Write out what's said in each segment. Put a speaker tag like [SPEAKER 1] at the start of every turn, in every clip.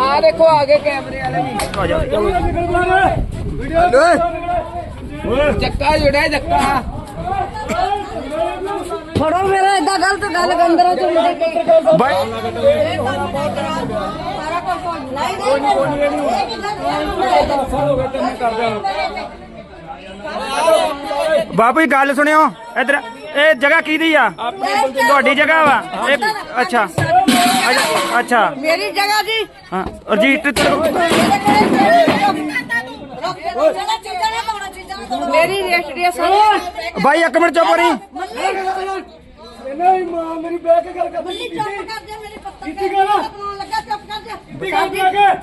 [SPEAKER 1] ਆ ਦੇਖੋ ਆਗੇ ਕੈਮਰੇ ਵਾਲੇ ਵੀ।
[SPEAKER 2] ਆ
[SPEAKER 1] ਚੱਕਾ ਜੁੜਿਆ ਚੱਕਾ
[SPEAKER 3] ਫੜੋ ਮੇਰਾ ਏਦਾਂ ਗਲਤ ਗੱਲ ਗੰਦਰਾ ਚ
[SPEAKER 2] ਬਾਈ। ਬਾਪੂ ਜੀ ਗੱਲ ਸੁਣਿਓ ਇਧਰ। ਇਹ ਜਗ੍ਹਾ ਕਿਹਦੀ ਆ? ਤੁਹਾਡੀ ਜਗ੍ਹਾ ਵਾ। ਇਹ ਅੱਛਾ। ਅੱਛਾ- ਅੱਛਾ
[SPEAKER 3] ਮੇਰੀ ਜਗ੍ਹਾ ਜੀ।
[SPEAKER 2] ਹਾਂ ਰਜਿਸਟਰ
[SPEAKER 3] ਮੇਰੀ ਰਜਿਸਟਰੀ ਸਾਰੀ
[SPEAKER 2] ਬਾਈ ਇੱਕ ਮਿੰਟ ਚੁੱਪ ਰਹੀ
[SPEAKER 4] ਨਹੀਂ ਮਾਂ ਮੇਰੀ ਬਹਿ ਕੇ ਗੱਲ ਕਰ
[SPEAKER 3] ਮੱਲੀ ਚੁੱਪ ਕਰ। ਜਾ ਮੇਰੇ ਪੱਤਰ
[SPEAKER 4] ਕੀਤੀ ਗੱਲ?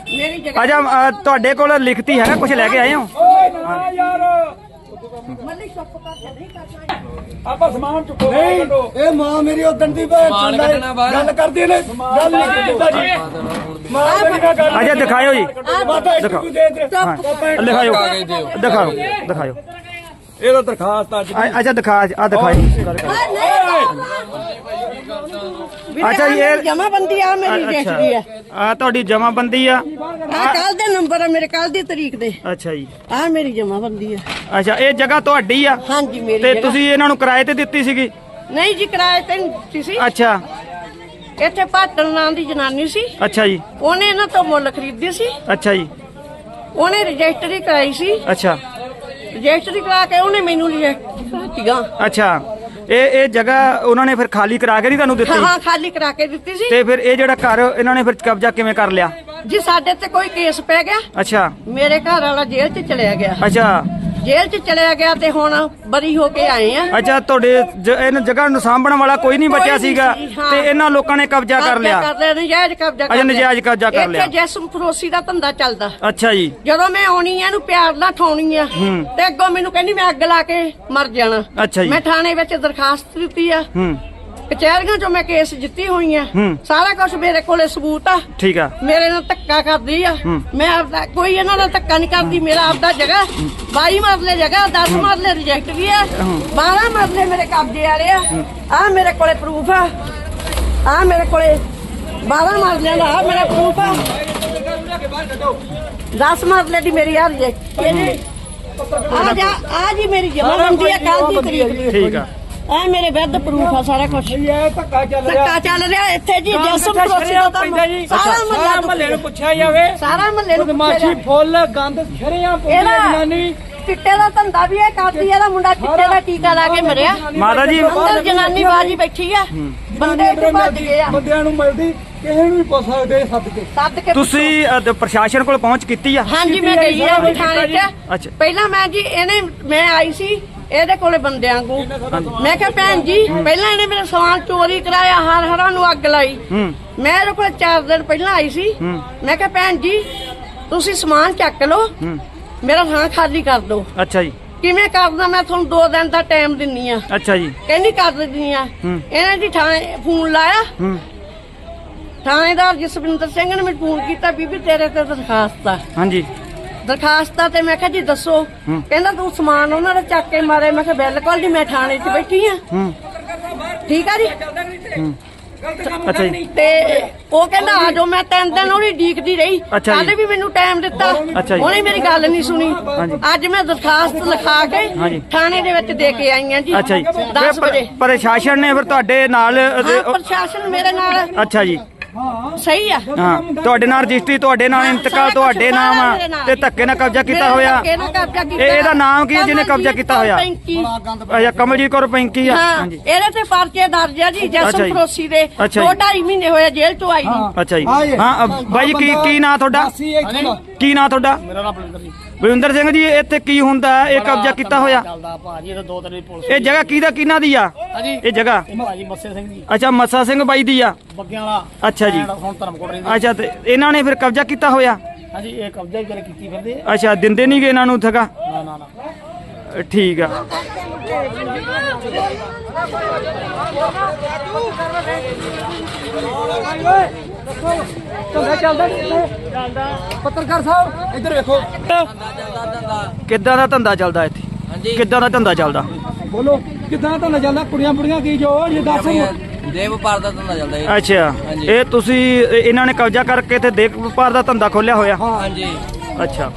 [SPEAKER 3] ਮੇਰੀ ਜਗ੍ਹਾ
[SPEAKER 2] ਅੱਛਾ ਅ, ਤੁਹਾਡੇ ਕੋਲ ਲਿਖਤੀ ਹੈਗਾ ਕੁਝ ਲੈ ਕੇ ਆਏ ਹੋ?
[SPEAKER 4] ਓਏ ਨਾ ਯਾਰ।
[SPEAKER 3] ਚੁੱਪ ਕਰ ਜਾ ਨਹੀਂ ਕਰਨਾ
[SPEAKER 4] ਆਪਾਂ ਸਮਾਨ ਚੁੱਕੋ ਨਹੀਂ ਇਹ ਮਾਂ ਮੇਰੀ ਉਦੋਂ ਦੀ
[SPEAKER 1] ਸਮਾਨ ਕੱਢਣਾ ਬਾਹਰ।
[SPEAKER 4] ਗੱਲ ਕਰਦੀ ਨੇ ਗੱਲ ਨਹੀਂ ਕੀਤਾ। ਜੀ ਮਾਂ ਮੇਰੀ ਨਾਲ ਗੱਲ
[SPEAKER 2] ਅੱਛਾ ਦਿਖਾਇਓ ਜੀ।
[SPEAKER 4] ਮਾਤਾ ਇੱਕ
[SPEAKER 2] ਦਿਖਾਓ।
[SPEAKER 4] ਨੂੰ ਦੇ ਦੇ
[SPEAKER 2] ਹਾਂ। ਦਿਖਾਇਓ ਦਿਖਾਓ। ਦਿਖਾਓ।
[SPEAKER 4] ਇਹਦਾ ਦਰਖਾਸਤ ਅੱਜ
[SPEAKER 2] ਅ- ਅੱਛਾ ਦਿਖਾ ਆ ਦਿਖਾਓ। ਅੱਛਾ ਇਹ-
[SPEAKER 3] ਜਮਾ ਬੰਦੀ ਆ ਮੇਰੀ ਰਜਿਸਟਰੀ ਆ।
[SPEAKER 2] ਆ ਤੁਹਾਡੀ ਜਮਾਬੰਦੀ ਆ।
[SPEAKER 3] ਆ ਕੱਲ ਦੇ ਨੰਬਰ ਆ ਮੇਰੇ ਕੱਲ ਦੀ ਤਰੀਕ ਦੇ।
[SPEAKER 2] ਅੱਛਾ ਜੀ।
[SPEAKER 3] ਆ ਮੇਰੀ ਜਮਾ ਬੰਦੀ ਆ।
[SPEAKER 2] ਅੱਛਾ ਇਹ ਜਗ੍ਹਾ ਤੁਹਾਡੀ ਆ?
[SPEAKER 3] ਹਾਂਜੀ ਮੇਰੀ
[SPEAKER 2] ਤੇ ਤੁਸੀਂ ਇਹਨਾਂ ਨੂੰ ਕਿਰਾਏ ਤੇ ਦਿੱਤੀ ਸੀਗੀ?
[SPEAKER 3] ਨਹੀਂ ਜੀ ਕਿਰਾਏ ਤੇ ਨਹੀਂ ਸੀ।
[SPEAKER 2] ਅੱਛਾ।
[SPEAKER 3] ਇੱਥੇ ਪਾਟਣ ਨਾਂ ਦੀ ਜਨਾਨੀ ਸੀ।
[SPEAKER 2] ਅੱਛਾ ਜੀ।
[SPEAKER 3] ਉਹਨੇ ਇਹਨਾਂ ਤੋਂ ਮੁੱਲ ਖਰੀਦੀ ਸੀ।
[SPEAKER 2] ਅੱਛਾ ਜੀ।
[SPEAKER 3] ਉਹਨੇ ਰਜਿਸਟਰੀ ਕਰਾਈ ਸੀ।
[SPEAKER 2] ਅੱਛਾ।
[SPEAKER 3] ਰਜਿਸਟਰੀ ਕਰਾ ਕੇ ਉਹਨੇ ਮੈਨੂੰ ਰਜਿਸਟਰੀ
[SPEAKER 2] ਅੱਛਾ। ਇਹ ਇਹ ਜਗ੍ਹਾ ਉਹਨਾਂ ਨੇ ਫਿਰ ਖਾਲੀ ਕਰਾ ਕੇ ਨਹੀਂ ਤੁਹਾਨੂੰ ਦਿੱਤੀ?
[SPEAKER 3] ਹਾਂ ਖਾਲੀ ਕਰਾ ਕੇ ਦਿੱਤੀ ਸੀ।
[SPEAKER 2] ਤੇ ਫਿਰ ਇਹ ਜਿਹੜਾ ਘਰ ਇਹਨਾਂ ਨੇ ਫਿਰ ਕਬਜ਼ਾ ਕਿਵੇਂ ਕਰ ਲਿਆ?
[SPEAKER 3] ਜੀ ਸਾਡੇ ਤੇ ਕੋਈ ਕੇਸ ਪੈ ਗਿਆ।
[SPEAKER 2] ਅੱਛਾ।
[SPEAKER 3] ਮੇਰੇ ਘਰ ਵਾਲਾ ਜੇਲ੍ਹ 'ਚ ਚਲਿਆ ਗਿਆ।
[SPEAKER 2] ਅੱਛਾ।
[SPEAKER 3] ਜੇਲ੍ਹ 'ਚ ਚਲਿਆ ਗਿਆ ਤੇ ਹੁਣ ਬਰੀ ਹੋ ਕੇ ਆਏ ਆ
[SPEAKER 2] ਅੱਛਾ ਤੁਹਾਡੇ ਜ- ਇਹਨਾਂ ਜਗ੍ਹਾ ਨੂੰ ਸਾਂਭਣ ਵਾਲਾ ਕੋਈ ਨਹੀਂ ਬਚਿਆ
[SPEAKER 3] ਕੋਈ ਨਹੀਂ
[SPEAKER 2] ਸੀਗਾ
[SPEAKER 3] ਸੀ, ਹਾਂ।
[SPEAKER 2] ਤੇ ਇਹਨਾਂ ਲੋਕਾਂ ਨੇ ਕਬਜ਼ਾ ਕਰ ਲਿਆ
[SPEAKER 3] ਕਰ ਲਿਆ ਨਜਾਇਜ਼ ਕਬਜ਼ਾ ਕਰ
[SPEAKER 2] ਅੱਛਾ,
[SPEAKER 3] ਲਿਆ।
[SPEAKER 2] ਨਜਾਇਜ਼ ਕਬਜ਼ਾ ਕਰ ਲਿਆ।
[SPEAKER 3] ਇੱਥੇ ਜੈਸਮ ਫਰੋਸੀ ਦਾ ਧੰਦਾ ਚੱਲਦਾ
[SPEAKER 2] ਅੱਛਾ ਜੀ
[SPEAKER 3] ਜਦੋਂ ਮੈਂ ਆਉਣੀ ਆ ਇਹਨੂੰ ਪਿਆਰ ਨਾਲ ਠਾਉਣੀ ਆ। ਤੇ ਅੱਗੋਂ ਮੈਨੂੰ ਕਹਿੰਦੀ ਮੈਂ ਅੱਗ ਲਾ ਕੇ ਮਰ ਜਾਣਾ
[SPEAKER 2] ਅੱਛਾ ਜੀ।
[SPEAKER 3] ਮੈਂ ਥਾਣੇ ਵਿੱਚ ਦਰਖਾਸਤ ਦਿੱਤੀ ਆ
[SPEAKER 2] ਹੂੰ
[SPEAKER 3] ਕਚਹਿਰੀਆਂ 'ਚੋਂ ਮੈਂ ਕੇਸ ਜਿੱਤੀ ਹੋਈ ਆ। ਸਾਰਾ ਕੁਝ ਮੇਰੇ ਕੋਲੇ ਸਬੂਤ ਆ।
[SPEAKER 2] ਠੀਕ ਆ।
[SPEAKER 3] ਮੇਰੇ ਨਾਲ ਧੱਕਾ ਕਰਦੀ ਆ। ਮੈਂ ਆਪਦਾ ਕੋਈ ਇਹਨਾਂ ਨਾਲ ਧੱਕਾ ਨਹੀਂ ਕਰਦੀ ਮੇਰਾ ਆਪਦਾ ਜਗ੍ਹਾ। 22 ਮਰਲੇ ਜਗ੍ਹਾ 10 ਮਰਲੇ ਰਿਜੈਕਟ ਵੀ ਆ। 12 ਮਰਲੇ ਮੇਰੇ ਕਬਜ਼ੇ ਵਾਲੇ ਆ। ਆ ਮੇਰੇ ਕੋਲੇ ਪ੍ਰੂਫ ਆ। ਆ ਮੇਰੇ ਕੋਲੇ 12 ਮਰਲਿਆਂ ਦਾ ਆ ਮੇਰਾ ਪ੍ਰੂਫ ਆ। 10 ਮਰਲੇ ਦੀ ਮੇਰੀ ਆ ਰਿਜੈਕਟ ਆ ਜਾ ਆ ਜੀ ਮੇਰੀ ਜਮਾਬੰਦੀ ਆ ਕੱਲ ਦੀ ਤਰੀਕ।
[SPEAKER 2] ਠੀਕ ਆ।
[SPEAKER 3] ਆ ਮੇਰੇ ਵਿਰੁੱਧ ਪ੍ਰੂਫ ਆ ਸਾਰਾ ਕੁਝ
[SPEAKER 4] ਇਹ ਧੱਕਾ ਚੱਲ ਰਿਹਾ।
[SPEAKER 3] ਧੱਕਾ ਚੱਲ ਰਿਹਾ ਇੱਥੇ ਜੀ ਜਸਮ ਦਾ
[SPEAKER 4] ਪੈਂਦਾ ਜੀ।
[SPEAKER 3] ਸਾਰਾ ਮਹੱਲਾ
[SPEAKER 4] ਮਹੱਲੇ ਨੂੰ ਪੁੱਛਿਆ ਜਾਵੇ।
[SPEAKER 3] ਸਾਰਾ ਮਹੱਲੇ ਨੂੰ
[SPEAKER 4] ਬਦਮਾਸ਼ੀ ਫੁੱਲ ਗੰਦ ਪੁੱਛਿਆ
[SPEAKER 3] ਇਹਦਾ
[SPEAKER 4] ਜਨਾਨੀ।
[SPEAKER 3] ਚਿੱਟੇ ਦਾ ਧੰਦਾ ਵੀ ਇਹ ਕਰਦੀ ਇਹਦਾ ਮੁੰਡਾ ਚਿੱਟੇ ਦਾ ਟੀਕਾ ਲਾ ਕੇ ਮਰਿਆ।
[SPEAKER 2] ਮਾਤਾ ਜੀ
[SPEAKER 3] ਅੰਦਰ ਜਨਾਨੀ ਬਾਜੀ ਬੈਠੀ ਆ ਬੰਦੇ ਇੱਥੇ ਭੱਜ ਗਏ ਆ।
[SPEAKER 4] ਬੰਦਿਆਂ ਨੂੰ ਮਿਲਦੀ ਕਿਸੇ ਨੂੰ ਵੀ ਪੁੱਛ ਸਕਦੇ ਸੱਦ ਕੇ।
[SPEAKER 3] ਸੱਦ ਕੇ
[SPEAKER 2] ਤੁਸੀਂ ਪ੍ਰਸ਼ਾਸਨ ਕੋਲ ਪਹੁੰਚ ਕੀਤੀ ਆ?
[SPEAKER 3] ਹਾਂਜੀ ਮੈਂ ਗਈ ਆ। ਚ। ਪਹਿਲਾਂ ਮੈਂ ਜੀ ਇਹਨੇ ਮੈਂ ਆਈ ਸੀ ਇਹਦੇ ਕੋਲੇ ਬੰਦਿਆਂ ਨੂੰ ਮੈਂ ਕਿਹਾ ਭੈਣ ਜੀ ਪਹਿਲਾਂ ਇਹਨੇ ਮੇਰੇ ਸਮਾਨ ਚੋਰੀ ਕਰਾਇਆ ਹਰ ਹਰਾਂ ਨੂੰ ਅੱਗ ਲਾਈ। ਮੈਂ ਇਹਦੇ ਕੋਲ 4 ਦਿਨ ਪਹਿਲਾਂ ਆਈ ਸੀ। ਮੈਂ ਕਿਹਾ ਭੈਣ ਜੀ ਤੁਸੀਂ ਸਮਾਨ ਚੱਕ ਲਓ ਮੇਰਾ ਥਾਂ ਖਾਲੀ ਕਰ ਦਿਓ।
[SPEAKER 2] ਅੱਛਾ ਜੀ।
[SPEAKER 3] ਕਿਵੇਂ ਕਰਦਾ ਮੈਂ ਤੁਹਾਨੂੰ 2 ਦਿਨ ਦਾ ਟਾਈਮ ਦਿੰਨੀ ਆ।
[SPEAKER 2] ਅੱਛਾ ਜੀ।
[SPEAKER 3] ਕਹਿੰਦੀ ਕਰ ਦਿੰਦੀ ਆ। ਇਹਨੇ ਜੀ ਥਾਂ ਫੋਨ ਲਾਇਆ। ਥਾਣੇਦਾਰ ਜਸਵਿੰਦਰ ਸਿੰਘ ਨੇ ਮੈਨੂੰ ਫੋਨ ਕੀਤਾ ਬੀਬੀ ਤੇਰੇ ਤੇ ਦਰਖਾਸਤ ਆ।
[SPEAKER 2] ਹਾਂਜੀ।
[SPEAKER 3] ਦਰਖਾਸਤ ਤੇ ਮੈਂ ਕਿਹਾ ਜੀ ਦੱਸੋ। ਕਹਿੰਦਾ ਤੂੰ ਸਮਾਨ ਉਹਨਾਂ ਦੇ ਚੱਕ ਕੇ ਮਾਰੇ। ਮੈਂ ਕਿਹਾ ਬਿਲਕੁਲ ਜੀ ਮੈਂ ਥਾਣੇ 'ਚ ਬੈਠੀ ਆ। ਠੀਕ ਆ ਜੀ?
[SPEAKER 2] ਹੂੰ। ਅੱਛਾ। ਜੀ
[SPEAKER 3] ਤੇ ਉਹ ਕਹਿੰਦਾ ਆ ਜਾਓ ਮੈਂ ਤਿੰਨ ਦਿਨ ਉਹਦੀ ਡੀਕਦੀ ਰਹੀ। ਕੱਲ ਵੀ ਮੈਨੂੰ ਟਾਈਮ ਦਿੱਤਾ। ਉਹਨੇ ਮੇਰੀ ਗੱਲ ਨਹੀਂ ਸੁਣੀ। ਅੱਜ ਮੈਂ ਦਰਖਾਸਤ ਲਿਖਾ ਕੇ। ਥਾਣੇ ਦੇ ਵਿੱਚ ਦੇ ਕੇ ਆਈ ਆ ਜੀ।
[SPEAKER 2] ਅੱਛਾ ਜੀ।
[SPEAKER 3] 10
[SPEAKER 2] ਫਿਰ ਪ-
[SPEAKER 3] ਵਜੇ।
[SPEAKER 2] ਪ੍ਰਸ਼ਾਸਨ ਨੇ ਫਿਰ ਤੁਹਾਡੇ ਨਾਲ
[SPEAKER 3] ਪ੍ਰਸ਼ਾਸਨ ਮੇਰੇ ਨਾਲ
[SPEAKER 2] ਅੱਛਾ ਜੀ।
[SPEAKER 3] ਸਹੀ ਆ।
[SPEAKER 2] ਹਾਂ ਤੁਹਾਡੇ ਨਾਲ ਰਜਿਸਟਰੀ ਤੁਹਾਡੇ
[SPEAKER 3] ਹਾਂ,
[SPEAKER 2] ਇੰਤਕਾਲ ਤੁਹਾਡੇ ਨਾਮ ਆ
[SPEAKER 3] ਨਾਲ।
[SPEAKER 2] ਤੇ ਧੱਕੇ ਨਾਲ ਕਬਜ਼ਾ ਕੀਤਾ ਹੋਇਆ।
[SPEAKER 3] ਧੱਕੇ ਨਾਲ ਕਬਜ਼ਾ ਕੀਤਾ
[SPEAKER 2] ਇਹ- ਇਹਦਾ ਨਾਮ ਕੀ ਹੈ ਜਿਹਨੇ ਕਬਜ਼ਾ ਕੀਤਾ ਹੋਇਆ?
[SPEAKER 3] ਪੈਂਕੀ।
[SPEAKER 2] ਅੱਛਾ ਕਮਲਜੀਤ ਕੌਰ ਪੈਂਕੀ ਆ।
[SPEAKER 3] ਹਾਂ
[SPEAKER 2] ਹਾਂਜੀ।
[SPEAKER 3] ਇਹਦੇ ਤੇ ਪਰਚੇ ਦਰਜ ਆ ਜੀ
[SPEAKER 2] ਅੱਛਾ
[SPEAKER 3] ਜਸਮ
[SPEAKER 2] ਜੀ।
[SPEAKER 3] ਫਰੋਸੀ ਦੇ।
[SPEAKER 2] ਅੱਛਾ ਜੀ।
[SPEAKER 3] ਮਹੀਨੇ ਹੋਏ ਜੇਲ੍ਹ ਤੋਂ ਆਈ ਨੂੰ।
[SPEAKER 2] ਅੱਛਾ ਜੀ।
[SPEAKER 4] ਹਾਂ
[SPEAKER 2] ਅ, ਬਾਈ ਜੀ ਕੀ ਕੀ ਨਾਂ ਤੁਹਾਡਾ? ਕੀ ਨਾਂ ਤੁਹਾਡਾ?
[SPEAKER 5] ਮੇਰਾ ਨਾਮ ਬਲਵਿੰਦਰ ਜੀ।
[SPEAKER 2] ਬਲਵਿੰਦਰ ਸਿੰਘ ਜੀ ਇੱਥੇ ਕੀ ਹੁੰਦਾ? ਹੈ? ਇਹ ਕਬਜ਼ਾ ਕੀਤਾ ਹੋਇਆ?
[SPEAKER 5] ਚੱਲਦਾ ਭਾਜੀ ਇਹ ਦੋ ਤਿੰਨ ਪੁਲਿਸ
[SPEAKER 2] ਇਹ ਜਗ੍ਹਾ ਕਿਹਦਾ ਕਿਹਨਾਂ ਦੀ ਆ?
[SPEAKER 5] ਹਾਂਜੀ।
[SPEAKER 2] ਇਹ ਜਗ੍ਹਾ?
[SPEAKER 5] ਇਹ ਭਾਜੀ ਮੱਸੇ ਸਿੰਘ ਜੀ।
[SPEAKER 2] ਅੱਛਾ ਮੱਸਾ ਸਿੰਘ ਬਾਈ ਦੀ ਆ?
[SPEAKER 5] ਬੱਗਿਆਂ ਵਾਲਾ।
[SPEAKER 2] ਅੱਛਾ ਜੀ।
[SPEAKER 5] ਐਂਡ ਹੁਣ ਧਰਮਕੋਟ ਰਹਿੰਦੇ
[SPEAKER 2] ਅੱਛਾ ਤੇ ਇਹਨਾਂ ਨੇ ਫਿਰ ਕਬਜ਼ਾ ਕੀਤਾ ਹੋਇਆ?
[SPEAKER 5] ਹਾਂਜੀ ਇਹ ਕਬਜ਼ਾ ਹੀ ਕਰ ਕੀਤੀ ਫਿਰਦੇ ਆ।
[SPEAKER 2] ਅੱਛਾ ਦਿੰਦੇ ਨਹੀਂਗੇ ਇਹਨਾਂ ਨੂੰ ਥਗਾ
[SPEAKER 5] ਨਾ ਨਾ ਨਾ।
[SPEAKER 2] ਠੀਕ ਆ।
[SPEAKER 4] ਧੰਦਾ ਚੱਲਦਾ। ਚੱਲਦਾ। ਪੱਤਰਕਾਰ ਸਾਹਿਬ ਇੱਧਰ ਵੇਖੋ।
[SPEAKER 2] ਕਿੱਦਾਂ ਦਾ ਧੰਦਾ ਚੱਲਦਾ ਇੱਥੇ?
[SPEAKER 1] ਹਾਂਜੀ।
[SPEAKER 2] ਕਿੱਦਾਂ ਦਾ ਧੰਦਾ ਚੱਲਦਾ?
[SPEAKER 4] ਬੋਲੋ ਕਿਦਾਂ ਧੰਦਾ ਚੱਲਦਾ? ਕੁੜੀਆਂ ਬੁੜੀਆਂ ਕੀ ਜੋ ਇਹ ਦੱਸ।
[SPEAKER 1] ਦੇਵ ਵਪਾਰ ਦਾ ਧੰਦਾ ਚੱਲਦਾ ਜੀ।
[SPEAKER 2] ਅੱਛਾ। ਇਹ ਤੁਸੀਂ ਇਹ- ਇਹਨਾਂ ਨੇ ਕਬਜ਼ਾ ਕਰਕੇ ਤੇ ਦੇਖ ਵਪਾਰ ਦਾ ਧੰਦਾ ਖੋਲਿਆ ਹੋਇਆ?
[SPEAKER 1] ਹਾਂਜੀ।
[SPEAKER 2] ਅੱਛਾ।